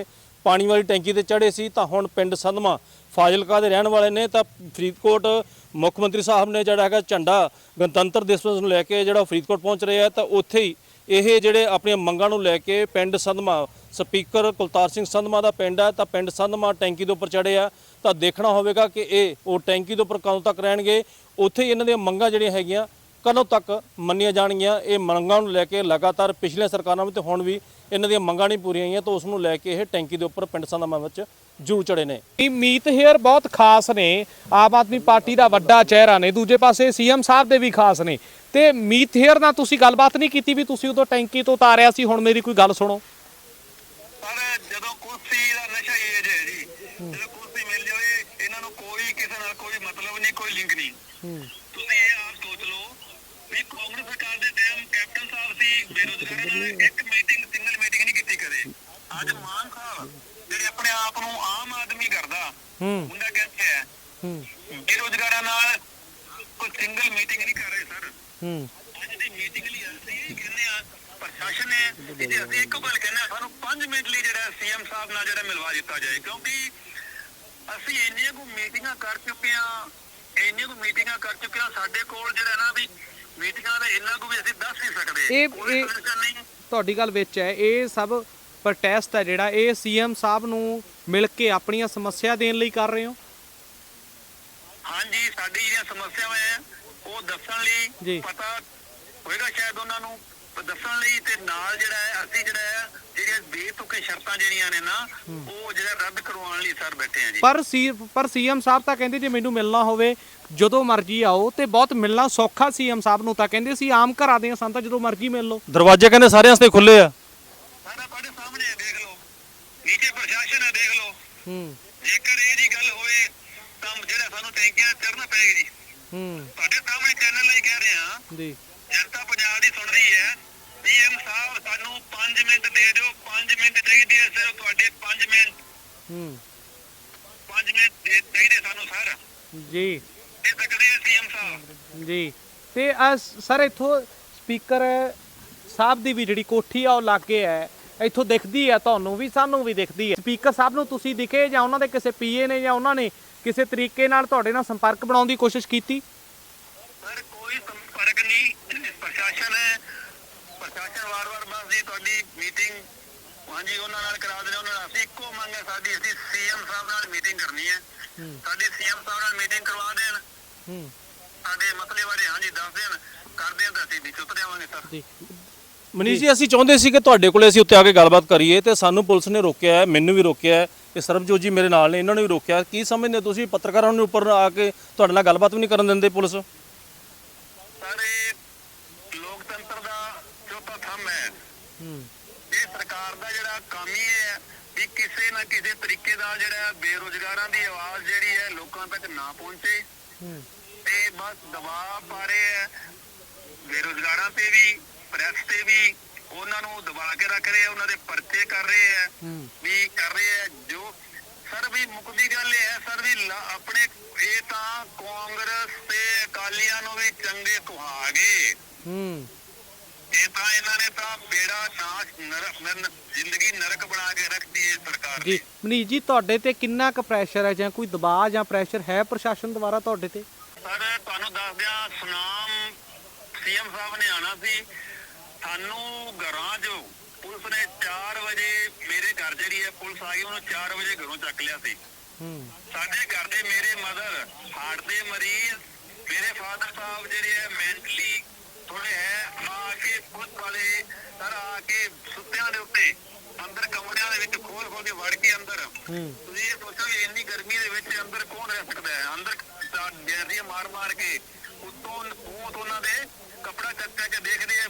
ਪਾਣੀ ਵਾਲੀ ਟੈਂਕੀ ਤੇ ਚੜੇ ਸੀ ਤਾਂ ਹੁਣ ਪਿੰਡ ਸੰਧਮਾ ਫਾਜ਼ਿਲਕਾ ਦੇ ਰਹਿਣ ਵਾਲੇ ਨੇ ਤਾਂ ਫਰੀਦਕੋਟ ਮੁੱਖ ਮੰਤਰੀ ਸਾਹਿਬ ਨੇ ਜਿਹੜਾ ਹੈਗਾ ਝੰਡਾ ਗਣਤੰਤਰ ਦਿਵਸ ਨੂੰ ਲੈ ਕੇ ਜਿਹੜਾ ਫਰੀਦਕੋਟ ਪਹੁੰਚ ਰਹੇ ਆ ਤਾਂ ਉੱਥੇ ਹੀ ਇਹ ਜਿਹੜੇ ਆਪਣੀਆਂ ਮੰਗਾਂ ਨੂੰ ਲੈ ਕੇ ਪਿੰਡ ਸੰਧਮਾ, ਸਪੀਕਰ ਕੁਲਤਾਰ ਸਿੰਘ ਸੰਧਮਾ ਦਾ ਪਿੰਡ ਹੈ, ਤਾਂ ਪਿੰਡ ਸੰਧਮਾ ਟੈਂਕੀ ਦੇ ਉੱਪਰ ਚੜੇ ਆ। ਤਾਂ ਦੇਖਣਾ ਹੋਵੇਗਾ ਕਿ ਇਹ ਉਹ ਟੈਂਕੀ ਦੇ ਉੱਪਰ ਕਦੋਂ ਤੱਕ ਰਹਿਣਗੇ, ਉੱਥੇ ਹੀ ਇਹਨਾਂ ਦੀਆਂ ਮੰਗਾਂ ਜਿਹੜੀਆਂ ਹੈਗੀਆਂ, ਕਦੋਂ ਤੱਕ ਮੰਨੀਆਂ ਜਾਣਗੀਆਂ, ਇਹ ਮੰਗਾਂ ਨੂੰ ਲੈ ਕੇ ਲਗਾਤਾਰ ਪਿਛਲੇ ਸਰਕਾਰਾਂ ਵਿੱਚ ਹੁਣ ਵੀ ਇਹਨਾਂ ਦੀਆਂ ਮੰਗਾਂ ਨਹੀਂ ਪੂਰੀਆਂ ਹੋਈਆਂ, ਤਾਂ ਉਸ ਨੂੰ ਲੈ ਕੇ ਇਹ ਟੈਂਕੀ ਦੇ ਉੱਪਰ ਪਿੰਡ ਸੰਧਮਾ ਵਿੱਚ ਜੂ ਚੜੇ ਨੇ। ਇਹ ਮੀਤ ਹੇਅਰ ਬਹੁਤ ਖਾਸ ਨੇ। ਆਮ ਆਦਮੀ ਪਾਰਟੀ ਦਾ ਵੱਡਾ ਚਿਹਰਾ ਨੇ। ਦੂਜੇ ਪਾਸੇ ਸੀਐਮ ਸਾਹਿਬ ਦੇ ਵੀ ਖਾਸ ਨੇ। ਤੇ ਮੀਤ ਹੇਅਰ ਨਾਲ ਤੁਸੀਂ ਗੱਲਬਾਤ ਨਹੀਂ ਕੀਤੀ ਵੀ ਤੁਸੀਂ ਉਦੋਂ ਟੈਂਕੀ ਤੋਂ ਉਤਾਰਿਆ ਸੀ ਹੁਣ ਮੇਰੀ ਕੋਈ ਗੱਲ ਸੁਣੋ। ਪਰ ਜਦੋਂ ਕੁਰਸੀ ਦਾ ਨਸ਼ਾ ਇਹ ਹੈ ਜੀ। ਜਦੋਂ ਕੁਰਸੀ ਮਿਲ ਜਾਵੇ ਇਹਨਾਂ ਨੂੰ ਕੋਈ ਕਿਸੇ ਨਾਲ ਕੋਈ ਮਤਲਬ ਨਹੀਂ ਕੋਈ ਲਿੰਕ ਨਹੀਂ। ਤੁਸੀਂ ਇਹ ਆਪ ਸੋਚ ਲਓ ਵੀ ਕਾਂਗਰਸ ਸਰਕਾਰ ਦੇ ਟਾਈਮ ਕੈਪਟਨ ਸਾਹਿਬ ਸੀ ਬੇਰੋਜ਼ਗਾਰਾਂ ਨਾਲ ਇੱਕ ਮੀਟਿੰਗ ਸਿੰਗਲ ਮੀਟਿੰਗ ਨਹੀਂ ਕੀਤੀ ਕਦੇ ਅੱਜ ਮਾਨ ਸਾਹਿਬ ਜਿਹੜੇ ਆਪਣੇ ਆਪ ਨੂੰ ਆਮ ਆਦਮੀ ਕਰਦਾ ਹੂੰ। ਮੁੰਡਾ ਕਹਿੰਦੇ ਆ ਹੂੰ। ਬੇਰੋਜ਼ਗਾਰਾਂ ਨਾਲ ਕੋਈ ਸਿੰਗਲ ਮੀਟਿੰਗ ਨਹੀਂ ਕਰ ਰਹੇ ਸਰ। ਹੂੰ। ਅੱਜ ਦੀ ਮੀਟਿੰਗ ਲਈ ਅਸੀਂ ਇਹ ਕਹਿੰਦੇ ਆ ਪ੍ਰਸ਼ਾਸਨ ਨੇ ਕਿ ਜੇ ਅਸੀਂ ਇੱਕ ਗੱਲ ਕਹਿੰਦੇ ਆ ਸਾਨੂੰ 5 ਮਿੰਟ ਲਈ ਜਿਹੜਾ ਸੀਐਮ ਸਾਹਿਬ ਨਾਲ ਜਿਹੜਾ ਮਿਲਵਾ ਦਿੱਤਾ ਜਾਏ ਕਿਉਂਕਿ ਅਸੀਂ ਇੰਨੀਆਂ ਕੁ ਮੀਟਿੰਗਾਂ ਕਰ ਚੁੱਕੇ ਆ ਇੰਨੀਆਂ ਕੁ ਮੀਟਿੰਗਾਂ ਕਰ ਚੁੱਕੇ ਆ ਸਾਡੇ ਕੋਲ ਜਿਹੜਾ ਨਾ ਵੀ ਮੀਟਿੰਗਾਂ ਦਾ ਇੰਨਾ ਕੁ ਵੀ ਅਸੀਂ ਦੱਸ ਨਹੀਂ ਸਕਦੇ। ਇਹ- ਤੁਹਾਡੀ ਗੱਲ ਵਿੱਚ ਹੈ ਇਹ ਸਭ ਪ੍ਰੋਟੈਸਟ ਹੈ ਜਿਹੜਾ ਇਹ ਸੀਐਮ ਸਾਹਿਬ ਨੂੰ ਮਿਲ ਕੇ ਆਪਣੀਆਂ ਸਮੱਸਿਆ ਦੇਣ ਲਈ ਕਰ ਰਹੇ ਹੋ? ਹਾਂਜੀ ਸਾਡੀ ਜਿਹੜੀਆਂ ਸਮੱਸਿਆਵਾਂ ਹੈ ਉਹ ਦੱਸਣ ਜੀ। ਲਈ ਪਤਾ ਹੋਏਗਾ ਸ਼ਾਇਦ ਉਹਨਾਂ ਨੂੰ ਦੱਸਣ ਲਈ ਤੇ ਨਾਲ ਜਿਹੜਾ ਹੈ ਅਸੀਂ ਜਿਹੜਾ ਹੈ ਜਿਹੜੀਆਂ ਬੇਤੁਕੇ ਸ਼ਰਤਾਂ ਜਿਹੜੀਆਂ ਨੇ ਨਾ ਉਹ ਜਿਹੜਾ ਰੱਦ ਕਰਵਾਉਣ ਲਈ ਸਰ ਬੈਠੇ ਆ ਜੀ। ਪਰ ਸੀ ਪਰ ਸੀਐਮ ਸਾਹਿਬ ਤਾਂ ਕਹਿੰਦੇ ਜੇ ਮੈਨੂੰ ਮਿਲਣਾ ਹੋਵੇ ਜਦੋਂ ਮਰਜ਼ੀ ਆਓ ਤੇ ਬਹੁਤ ਮਿਲਣਾ ਸੌਖਾ ਸੀਐਮ ਸਾਹਿਬ ਨੂੰ ਤਾਂ ਕਹਿੰਦੇ ਸੀ ਆਮ ਘਰਾਂ ਦੇ ਸੰਤਾਂ ਜਦੋਂ ਮਰਜ਼ੀ ਮਿਲ ਲਓ। ਦਰਵਾਜ਼ੇ ਕਹਿੰਦੇ ਸਾਰਿਆਂ ਵਾਸਤੇ ਖੁੱਲੇ ਆ ਸਾਡਾ ਤੁਹਾਡੇ ਸਾਹਮਣੇ ਹੈ, ਦੇਖ ਲਓ ਨੀਚੇ ਪ੍ਰਸ਼ਾਸਨ ਹੈ ਦੇਖ ਲਓ ਹੂੰ। ਜੇਕਰ ਇਹ ਜੀ ਗੱਲ ਹੋਵੇ ਤਾਂ ਜਿਹੜਾ ਸਾਨੂੰ ਟੈਂਕੀਆਂ ਚੜਨਾ ਪਏਗਾ ਜੀ। ਹੂੰ। ਤੁਹਾਡੇ ਸਾਹਮਣੇ ਚੈਨਲ ਲਈ ਕਹਿ ਰਹੇ। ਜੀ। ਜਨਤਾ ਪੰਜਾਬ ਦੀ ਸੁਣ ਰਹੀ ਹੈ। ਪੀਐਮ ਸਾਹਿਬ ਸਾਨੂੰ 5 ਮਿੰਟ ਦੇ ਦਿਓ 5 ਮਿੰਟ ਚਾਹੀਦੇ ਆ ਸਿਰਫ ਤੁਹਾਡੇ 5 ਮਿੰਟ। ਹੂੰ। 5 ਮਿੰਟ ਦੇ- ਚਾਹੀਦੇ ਸਾਨੂੰ ਸਰ। ਜੀ। ਦੇ ਸਕਦੇ ਸੀਐਮ ਸਾਹਿਬ। ਜੀ। ਤੇ ਸਰ ਇੱਥੋਂ ਸਪੀਕਰ ਸਾਹਿਬ ਦੀ ਵੀ ਜਿਹੜੀ ਕੋਠੀ ਆ ਉਹ ਲਾਗੇ ਹੈ। ਇੱਥੋਂ ਦਿਖਦੀ ਆ ਤੁਹਾਨੂੰ ਵੀ ਸਾਨੂੰ ਵੀ ਦਿਖਦੀ ਆ। ਸਪੀਕਰ ਸਾਹਿਬ ਨੂੰ ਤੁਸੀਂ ਦਿਖੇ ਜਾਂ ਉਹਨਾਂ ਦੇ ਕਿਸੇ ਪੀਏ ਨੇ ਜਾਂ ਉਹਨਾਂ ਨੇ ਕਿਸੇ ਤਰੀਕੇ ਨਾਲ ਤੁਹਾਡੇ ਨਾਲ ਸੰਪਰਕ ਬਣਾਉਣ ਦੀ ਕੋਸ਼ਿਸ਼ ਕੀਤੀ? ਸਰ ਕੋਈ ਸੰਪਰਕ ਨਹੀਂ। ਪ੍ਰਸ਼ਾਸਨ ਹੈ। ਪ੍ਰਸ਼ਾਸਨ ਵਾਰ-ਵਾਰ ਬਸ ਜੀ ਤੁਹਾਡੀ ਮੀਟਿੰਗ। ਹਾਂਜੀ ਉਹਨਾਂ ਨਾਲ ਕਰਾ ਦਿੰਦੇ ਉਹਨਾਂ ਨਾਲ। ਅਸੀਂ ਇੱਕੋ ਮੰਗ ਹੈ ਸਾਡੀ ਅਸੀਂ ਸੀਐਮ ਸਾਹਿਬ ਨਾਲ ਮੀਟਿੰਗ ਕਰਨੀ ਹੈ। ਸਾਡੀ ਸੀਐਮ ਸਾਹਿਬ ਨਾਲ ਮੀਟਿੰਗ ਕਰਵਾ ਦੇਣ। ਹੂੰ। ਸਾਡੇ ਮਸਲੇ ਬਾਰੇ ਹਾਂਜੀ ਦੱਸ ਦੇਣ। ਕਰਦੇ ਹਾਂ ਤਾਂ ਅਸੀਂ ਵਿੱਚ ਉਤਰ ਜਾਵਾਂਗੇ ਸਰ। ਜੀ। ਮਨੀਸ਼ ਜੀ ਅਸੀਂ ਚਾਹੁੰਦੇ ਸੀ ਕਿ ਤੁਹਾਡੇ ਕੋਲੇ ਅਸੀਂ ਉੱਤੇ ਆ ਕੇ ਗੱਲਬਾਤ ਕਰੀਏ ਤੇ ਸਾਨੂੰ ਪੁਲਿਸ ਨੇ ਰੋਕਿਆ ਹੈ ਮੈਨੂੰ ਵੀ ਰੋਕਿਆ ਹੈ ਇਹ ਸਰਬਜੋਤ ਜੀ ਮੇਰੇ ਨਾਲ ਨੇ ਇਹਨਾਂ ਨੇ ਵੀ ਰੋਕਿਆ ਕੀ ਸਮਝਦੇ ਹੋ ਤੁਸੀਂ? ਪੱਤਰਕਾਰਾਂ ਨੂੰ ਉੱਪਰ ਆ ਕੇ ਤੁਹਾਡੇ ਨਾਲ ਗੱਲਬਾਤ ਵੀ ਨਹੀਂ ਕਰਨ ਦਿੰਦੇ ਪੁਲਿਸ? ਸਰ ਲੋਕਤੰਤਰ ਦਾ ਚੌਥਾ ਥੰਮ ਹੈ। ਇਹ ਸਰਕਾਰ ਦਾ ਜਿਹੜਾ ਕੰਮ ਹੀ ਹੈ ਕਿ ਕਿਸੇ ਨਾ ਕਿਸੇ ਤਰੀਕੇ ਦਾ ਜਿਹੜਾ ਬੇਰੋਜ਼ਗਾਰਾਂ ਦੀ ਆਵਾਜ਼ ਜਿਹੜੀ ਹੈ ਲੋਕਾਂ ਤੱਕ ਨਾ ਪਹੁੰਚੇ। ਤੇ ਬਸ ਦਬਾਅ ਪਾ ਰਹੇ ਹੈ। ਬੇਰੋਜ਼ਗਾਰਾਂ ਤੇ ਵੀ ਪ੍ਰੈਸ ਤੇ ਵੀ ਉਹਨਾਂ ਨੂੰ ਦਬਾ ਕੇ ਰੱਖ ਰਹੇ ਹੈ ਉਹਨਾਂ ਦੇ ਪਰਚੇ ਕਰ ਰਹੇ ਹੂੰ। ਵੀ ਕਰ ਰਹੇ ਹੈ ਜੋ ਸਰ ਵੀ ਮੁੱਕਦੀ ਗੱਲ ਇਹ ਹੈ ਸਰ ਵੀ ਆਪਣੇ ਇਹ ਤਾਂ ਕਾਂਗਰਸ ਤੇ ਅਕਾਲੀਆਂ ਨੂੰ ਵੀ ਚੰਗੇ ਕੁਹਾਗੇ ਹੂੰ। ਇਹ ਤਾਂ ਇਹਨਾਂ ਨੇ ਤਾਂ ਬੇੜਾ ਨਾਸ਼ ਨਰਕ ਨਰ- ਜ਼ਿੰਦਗੀ ਨਰਕ ਬਣਾ ਕੇ ਰੱਖਦੀ ਹੈ ਸਰਕਾਰ ਜੀ ਮਨੀਸ਼ ਜੀ ਤੁਹਾਡੇ ਤੇ ਕਿੰਨਾ ਕੁ ਪ੍ਰੈਸ਼ਰ ਹੈ ਜਾਂ ਕੋਈ ਦਬਾਅ ਜਾਂ ਪ੍ਰੈਸ਼ਰ ਹੈ ਪ੍ਰਸ਼ਾਸਨ ਦੁਆਰਾ ਤੁਹਾਡੇ ਤੇ? ਸਰ ਤੁਹਾਨੂੰ ਦੱਸ ਦਿਆਂ ਸੁਨਾਮ ਸੀਐਮ ਸਾਹਿਬ ਨੇ ਆਣਾ ਸੀ ਸਾਨੂੰ ਘਰਾਂ 'ਚੋਂ ਪੁਲਿਸ ਨੇ 4 ਵਜੇ ਮੇਰੇ ਘਰ ਜਿਹੜੀ ਹੈ ਪੁਲਿਸ ਆ ਗਈ ਉਹਨੂੰ 4 ਵਜੇ ਘਰੋਂ ਚੱਕ ਲਿਆ ਸੀ। ਹੂੰ। ਸਾਡੇ ਘਰ ਦੇ ਮੇਰੇ ਮਦਰ ਹਾਰਟ ਦੇ ਮਰੀਜ਼ ਮੇਰੇ ਫਾਦਰ ਸਾਹਿਬ ਜਿਹੜੇ ਹੈ ਮੈਂਟਲੀ ਥੋੜੇ ਹੈ ਆ ਕੇ ਪੁਲਿਸ ਵਾਲੇ ਸਰ ਆ ਕੇ ਸੁੱਤਿਆਂ ਦੇ ਉੱਤੇ ਅੰਦਰ ਕਮਰਿਆਂ ਦੇ ਵਿੱਚ ਖੋਲ ਖੋਲ ਕੇ ਵੜ ਕੇ ਅੰਦਰ। ਹੂੰ। ਤੁਸੀਂ ਇਹ ਸੋਚੋ ਵੀ ਇੰਨੀ ਗਰਮੀ ਦੇ ਵਿੱਚ ਅੰਦਰ ਕੌਣ ਰਹਿ ਸਕਦਾ ਹੈ? ਅੰਦਰ ਡੈਰੀਆਂ ਮਾਰ ਮਾਰ ਕੇ ਉੱਤੋਂ ਮੂੰਹ ਤੋਂ ਉਹਨਾਂ ਦੇ ਕਪੜਾ ਚੱਕ ਚੱਕ ਕੇ ਦੇਖਦੇ ਆ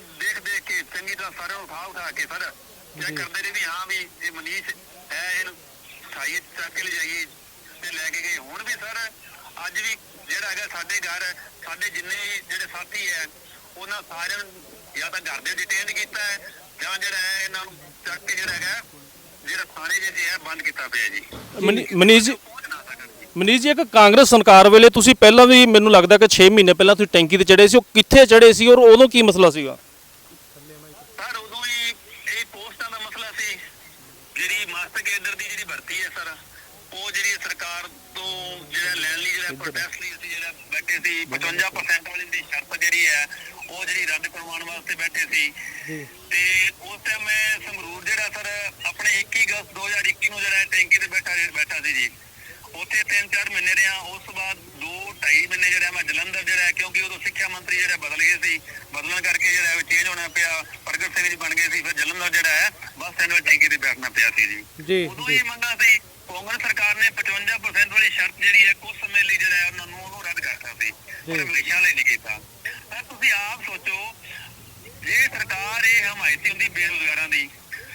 ਚੰਗੀ ਤਰ੍ਹਾਂ ਸਾਰਿਆਂ ਨੂੰ ਉਠਾ ਉਠਾ ਕੇ ਸਰ ਚੈੱਕ ਕਰਦੇ ਨੇ ਵੀ ਹਾਂ ਵੀ ਇਹ ਮਨੀਸ਼ ਹੈ ਇਹਨੂੰ ਸਾਈ ਚੱਕ ਕੇ ਲਿਜਾਈਏ ਤੇ ਲੈ ਕੇ ਗਏ। ਹੁਣ ਵੀ ਸਰ ਅੱਜ ਵੀ ਜਿਹੜਾ ਹੈਗਾ ਸਾਡੇ ਘਰ ਸਾਡੇ ਜਿੰਨੇ ਜਿਹੜੇ ਸਾਥੀ ਹੈ ਉਹਨਾਂ ਸਾਰਿਆਂ ਨੂੰ ਜਾਂ ਤਾਂ ਘਰ ਦੇ ਡਿਟੇਨ ਕੀਤਾ ਹੈ ਜਾਂ ਜਿਹੜਾ ਹੈ ਇਹਨਾਂ ਨੂੰ ਚੱਕ ਕੇ ਜਿਹੜਾ ਹੈਗਾ ਜਿਹੜਾ ਥਾਣੇ ਜਿਹੜੇ ਹੈ ਬੰਦ ਕੀਤਾ ਪਿਆ ਜੀ। ਮਨੀ- ਮਨੀਸ਼ ਜੀ ਮਨੀਸ਼ ਜੀ ਇੱਕ ਕਾਂਗਰਸ ਸਰਕਾਰ ਵੇਲੇ ਤੁਸੀਂ ਪਹਿਲਾਂ ਵੀ ਮੈਨੂੰ ਲੱਗਦਾ ਕਿ 6 ਮਹੀਨੇ ਪਹਿਲਾਂ ਤੁਸੀਂ ਟੈਂਕੀ ਤੇ ਚੜੇ ਸੀ ਉਹ ਕਿੱਥੇ ਚੜੇ ਸੀ ਔਰ ਉਦੋਂ ਕੀ ਮਸਲਾ ਸੀਗਾ ਸਰ ਉਦੋਂ ਹੀ ਇਹ ਪੋਸਟਾਂ ਦਾ ਮਸਲਾ ਸੀ ਜਿਹੜੀ ਮਾਸਟਰ ਕੇਡਰ ਦੀ ਜਿਹੜੀ ਭਰਤੀ ਹੈ ਸਰ ਉਹ ਜਿਹੜੀ ਸਰਕਾਰ ਤੋਂ ਜਿਹੜਾ ਲੈਣ ਲਈ ਜਿਹੜਾ ਪ੍ਰੋਟੈਸਟ ਲਈ ਅਸੀਂ ਜਿਹੜਾ ਬੈਠੇ ਸੀ 55% ਵਾਲੀ ਦੀ ਸ਼ਰਤ ਜਿਹੜੀ ਹੈ ਉਹ ਜਿਹੜੀ ਰੱਦ ਕਰਵਾਉਣ ਵਾਸਤੇ ਬੈਠੇ ਸੀ। ਤੇ ਉਸ ਟਾਈਮ ਮੈਂ ਸੰਗਰੂਰ ਜਿਹੜਾ ਸਰ ਆਪਣੇ 21 ਅਗਸਤ 2021 ਨੂੰ ਜਿਹੜਾ ਟੈਂਕੀ ਤੇ ਬੈਠਾ ਬੈਠਾ ਸੀ ਜੀ। ਉੱਥੇ 3-4 ਮਹੀਨੇ ਰਿਹਾ ਉਸ ਤੋਂ ਬਾਅਦ 2-2.5 ਮਹੀਨੇ ਜਿਹੜਾ ਮੈਂ ਜਲੰਧਰ ਜਿਹੜਾ ਕਿਉਂਕਿ ਉਦੋਂ ਸਿੱਖਿਆ ਮੰਤਰੀ ਜਿਹੜਾ ਬਦਲ ਗਏ ਸੀ ਬਦਲਣ ਕਰਕੇ ਜਿਹੜਾ ਚੇਂਜ ਹੋਣਾ ਪਿਆ ਪ੍ਰਗਟ ਸਿੰਘ ਜੀ ਬਣ ਗਏ ਸੀ ਫਿਰ ਜਲੰਧਰ ਜਿਹੜਾ ਹੈ ਬੱਸ ਸਟੈਂਡ ਵਿੱਚ ਟੈਂਕੀ ਤੇ ਬੈਠਣਾ ਪਿਆ ਸੀ ਜੀ। ਜੀ ਉਦੋਂ ਹੀ ਮੰਗਾ ਕਾਂਗਰਸ ਸਰਕਾਰ ਨੇ 55% ਵਾਲੀ ਸ਼ਰਤ ਜਿਹੜੀ ਹੈ ਕੁਝ ਸਮੇਂ ਲਈ ਜਿਹੜਾ ਹੈ ਉਹਨਾਂ ਨੂੰ ਉਹਨੂੰ ਰੱਦ ਕਰਤਾ ਸੀ। ਪਰ ਹਮੇਸ਼ਾ ਲਈ ਨਹੀਂ ਕੀਤਾ। ਤਾਂ ਤੁਸੀਂ ਆਪ ਸੋਚੋ ਜੇ ਸਰਕਾਰ ਇਹ ਹਮਾਇਤੀ ਹੁੰਦੀ ਬੇਰੁਜ਼ਗਾਰਾਂ ਦੀ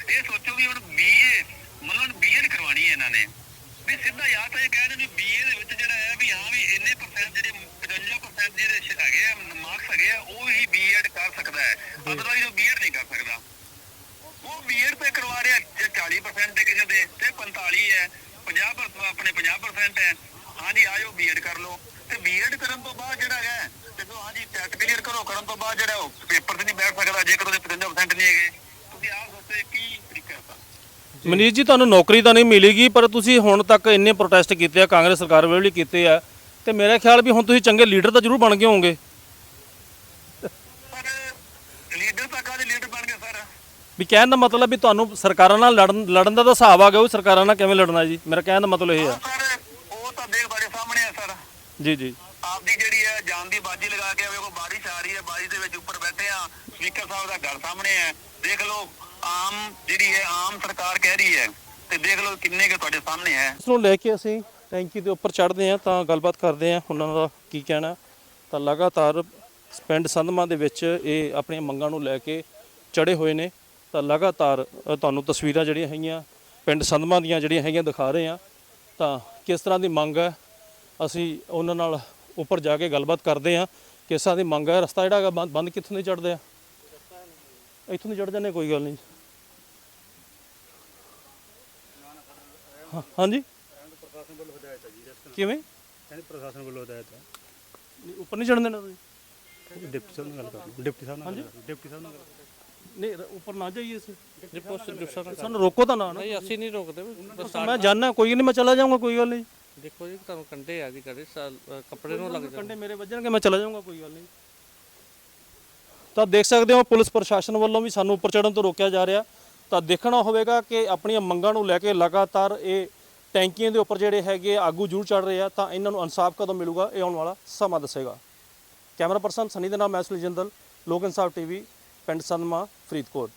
ਇਹ ਸੋਚੋ ਵੀ ਹੁਣ ਬੀਏ ਮਤਲਬ ਬੀਐਡ ਕਰਵਾਣੀ ਹੈ ਇਹਨਾਂ ਨੇ। ਵੀ ਸਿੱਧਾ ਜਾਂ ਤਾਂ ਇਹ ਕਹਿੰਦੇ ਵੀ ਬੀਏ ਦੇ ਵਿੱਚ ਜਿਹੜਾ ਹੈ ਵੀ ਹਾਂ ਵੀ ਇੰਨੇ ਪਰਸੈਂਟ ਜਿਹੜੇ 55% ਜਿਹੜੇ ਹੈਗੇ ਆ ਮਾਰਕਸ ਹੈਗੇ ਆ ਉਹ ਹੀ ਬੀਐਡ ਕਰ ਸਕਦਾ ਹੈ। ਅਦਰਵਾਈਜ਼ ਉਹ ਬੀਐਡ ਨਹੀਂ ਕਰ ਸਕਦਾ। ਉਹ ਬੀਐਡ ਤੇ ਕਰਵਾ ਰਿਹਾ ਜੇ 40% ਤੇ ਕਿਸੇ ਦੇ ਤੇ 45 ਹੈ। 50 ਪਰ- ਆਪਣੇ 50% ਹੈ। ਹਾਂਜੀ ਆਇਓ ਬੀਐਡ ਕਰ ਲਓ। ਤੇ ਬੀਐਡ ਕਰਨ ਤੋਂ ਬਾਅਦ ਜਿਹੜਾ ਹੈ ਤੇ ਹਾਂਜੀ ਟੈਟ ਕਲੀਅਰ ਕਰੋ, ਕਰਨ ਤੋਂ ਬਾਅਦ ਜਿਹੜਾ ਉਹ ਪੇਪਰ ਤੇ ਨਹੀਂ ਬੈਠ ਸਕਦਾ ਜੇਕਰ ਉਹਦੇ 55% ਨਹੀਂ ਹੈਗੇ। ਤੁਸੀਂ ਆਪ ਸੋਚੋ ਕੀ ਤਰੀਕਾ ਹੈ ਮਨੀਸ਼ ਜੀ, ਤੁਹਾਨੂੰ ਨੌਕਰੀ ਤਾਂ ਨਹੀਂ ਮਿਲੇਗੀ, ਪਰ ਤੁਸੀਂ ਹੁਣ ਤੱਕ ਇੰਨੇ ਪ੍ਰੋਟੈਸਟ ਕੀਤੇ ਆ, ਕਾਂਗਰਸ ਸਰਕਾਰ ਵੇਲੇ ਕੀਤੇ ਆ। ਤੇ ਮੇਰਾ ਖਿਆਲ ਵੀ ਹੁਣ ਤੁਸੀਂ ਚੰਗੇ ਲੀਡਰ ਤਾਂ ਜ਼ਰੂਰ ਬਣ ਗਏ ਹੋਵੋਗੇ ਪਰ ਲੀਡਰ ਤਾਂ ਕਾਹਦੇ ਲੀਡਰ ਬਣ ਗਏ ਸਰ ਵੀ ਕਹਿਣ ਦਾ ਮਤਲਬ ਵੀ ਤੁਹਾਨੂੰ ਸਰਕਾਰਾਂ ਨਾਲ ਲੜਨ ਲੜਨ ਦਾ ਤਾਂ ਹਿਸਾਬ ਆ ਗਿਆ ਉਹ ਸਰਕਾਰਾਂ ਨਾਲ ਕਿਵੇਂ ਲੜਨਾ ਜੀ? ਮੇਰਾ ਕਹਿਣ ਦਾ ਮਤਲਬ ਇਹ ਆ। ਸਰ ਉਹ ਤਾਂ ਦੇਖ ਤੁਹਾਡੇ ਸਾਹਮਣੇ ਹੈ ਸਰ। ਜੀ ਜੀ। ਆਪਦੀ ਜਿਹੜੀ ਹੈ ਜਾਨ ਦੀ ਬਾਜੀ ਲਗਾ ਕੇ ਵੇਖੋ ਬਾਰਿਸ਼ ਆ ਰਹੀ ਹੈ ਬਾਰਿਸ਼ ਦੇ ਵਿੱਚ ਉੱਪਰ ਬੈਠੇ ਆ ਸਪੀਕਰ ਸਾਹਿਬ ਦਾ ਘਰ ਸਾਹਮਣੇ ਹੈ। ਦੇਖ ਲਓ ਆਮ ਜਿਹੜੀ ਹੈ ਆਮ ਸਰਕਾਰ ਕਹਿ ਰਹੀ ਹੈ ਤੇ ਦੇਖ ਲਓ ਕਿੰਨੇ ਕੁ ਤੁਹਾਡੇ ਸਾਹਮਣੇ ਹੈ। ਇਸ ਨੂੰ ਲੈ ਕੇ ਅਸੀਂ ਟੈਂਕੀ ਦੇ ਉੱਪਰ ਚੜ੍ਹਦੇ ਹਾਂ ਤਾਂ ਗੱਲਬਾਤ ਕਰਦੇ ਹਾਂ ਉਹਨਾਂ ਦਾ ਕੀ ਕਹਿਣਾ ਤਾਂ ਲਗਾਤਾਰ ਪਿੰਡ ਸੰਧਮਾ ਦੇ ਵਿੱਚ ਇਹ ਆਪਣੀਆਂ ਮੰਗਾਂ ਨੂੰ ਲੈ ਕੇ ਚੜੇ ਹੋਏ ਨੇ। ਤਾਂ ਲਗਾਤਾਰ ਅ, ਤੁਹਾਨੂੰ ਤਸਵੀਰਾਂ ਜਿਹੜੀਆਂ ਹੈਗੀਆਂ ਪਿੰਡ ਸੰਧਮਾ ਦੀਆਂ ਜਿਹੜੀਆਂ ਹੈਗੀਆਂ ਦਿਖਾ ਰਹੇ ਹਾਂ ਤਾਂ ਕਿਸ ਤਰ੍ਹਾਂ ਦੀ ਮੰਗ ਹੈ? ਅਸੀਂ ਉਹਨਾਂ ਨਾਲ ਉੱਪਰ ਜਾ ਕੇ ਗੱਲਬਾਤ ਕਰਦੇ ਹਾਂ। ਕਿਸ ਤਰ੍ਹਾਂ ਦੀ ਮੰਗ ਹੈ? ਰਸਤਾ ਜਿਹੜਾ ਹੈਗਾ ਬੰਦ- ਬੰਦ ਕਿੱਥੋਂ ਦੀ ਚੜਦੇ ਆ ਇੱਥੋਂ ਦੀ ਚੜ ਜਾਂਦੇ ਕੋਈ ਗੱਲ ਨਹੀਂ। ਹਾਂ- ਹਾਂਜੀ? ਕਿਵੇਂ? ਕਹਿੰਦੇ ਪ੍ਰਸ਼ਾਸਨ ਵੱਲੋਂ ਹਦਾਇਤ ਹੈ ਨਹੀਂ, ਉੱਪਰ ਨਹੀਂ ਚੜਨ ਦੇਣਾ ਤੁਸੀਂ? ਡਿਪਟੀ ਸਾਹਿਬ ਨਾਲ ਗੱਲ ਕਰ ਡਿਪਟੀ ਸਾਹਿਬ ਨਾਲ ਡਿਪਟੀ ਸਾਹਿਬ ਨਾਲ ਗੱਲ ਕਰ ਨਹੀਂ ਉੱਪਰ ਨਾ ਜਾਈਏ ਅਸੀਂ। ਜੀ ਪੋਸਟ ਡਿਪਸਰ ਸਾਨੂੰ ਰੋਕੋ ਤਾਂ ਨਾ ਨਾ। ਨਹੀਂ ਅਸੀਂ ਨਹੀਂ ਰੋਕਦੇ। ਬਸ ਮੈਂ ਜਾਣਾ ਕੋਈ ਨਹੀਂ ਮੈਂ ਚਲਾ ਜਾਊਂਗਾ ਕੋਈ ਗੱਲ ਨਹੀਂ। ਦੇਖੋ ਜੀ ਤੁਹਾਨੂੰ ਕੰਡੇ ਆ ਜੀ ਕਰੇ ਕੱਪੜੇ ਨੂੰ ਲੱਗ ਕੰਡੇ ਮੇਰੇ ਵੱਜਣਗੇ ਮੈਂ ਚਲਾ ਜਾਊਂਗਾ ਕੋਈ ਗੱਲ ਨਹੀਂ। ਤਾਂ ਦੇਖ ਸਕਦੇ ਹੋ ਪੁਲਿਸ ਪ੍ਰਸ਼ਾਸਨ ਵੱਲੋਂ ਵੀ ਸਾਨੂੰ ਉੱਪਰ ਚੜ੍ਹਨ ਤੋਂ ਰੋਕਿਆ ਜਾ ਰਿਹਾ। ਤਾਂ ਦੇਖਣਾ ਹੋਵੇਗਾ ਕਿ ਆਪਣੀਆਂ ਮੰਗਾਂ ਨੂੰ ਲੈ ਕੇ ਲਗਾਤਾਰ ਇਹ ਟੈਂਕੀਆਂ ਦੇ ਉੱਪਰ ਜਿਹੜੇ ਹੈਗੇ ਆਗੂ ਜੂੜ ਚੜ ਰਹੇ ਆ ਤਾਂ ਇਹਨਾਂ ਨੂੰ ਇਨਸਾਫ ਕਦੋਂ ਮਿਲੂਗਾ ਇਹ ਆਉਣ ਵਾਲਾ ਸਮਾਂ ਦੱਸੇਗਾ। ਕੈਮਰਾ ਪਰਸਨ ਸਨੀ ਦੇ ਨਾਮ ਮੈਂ ਸੁਲੀ ਜਿੰਦਲ ਲੋਕ ਇਨਸਾਫ ਟੀਵੀ ਪਿੰਡ ਸੰਦਮਾ ਫਰੀਦਕੋਟ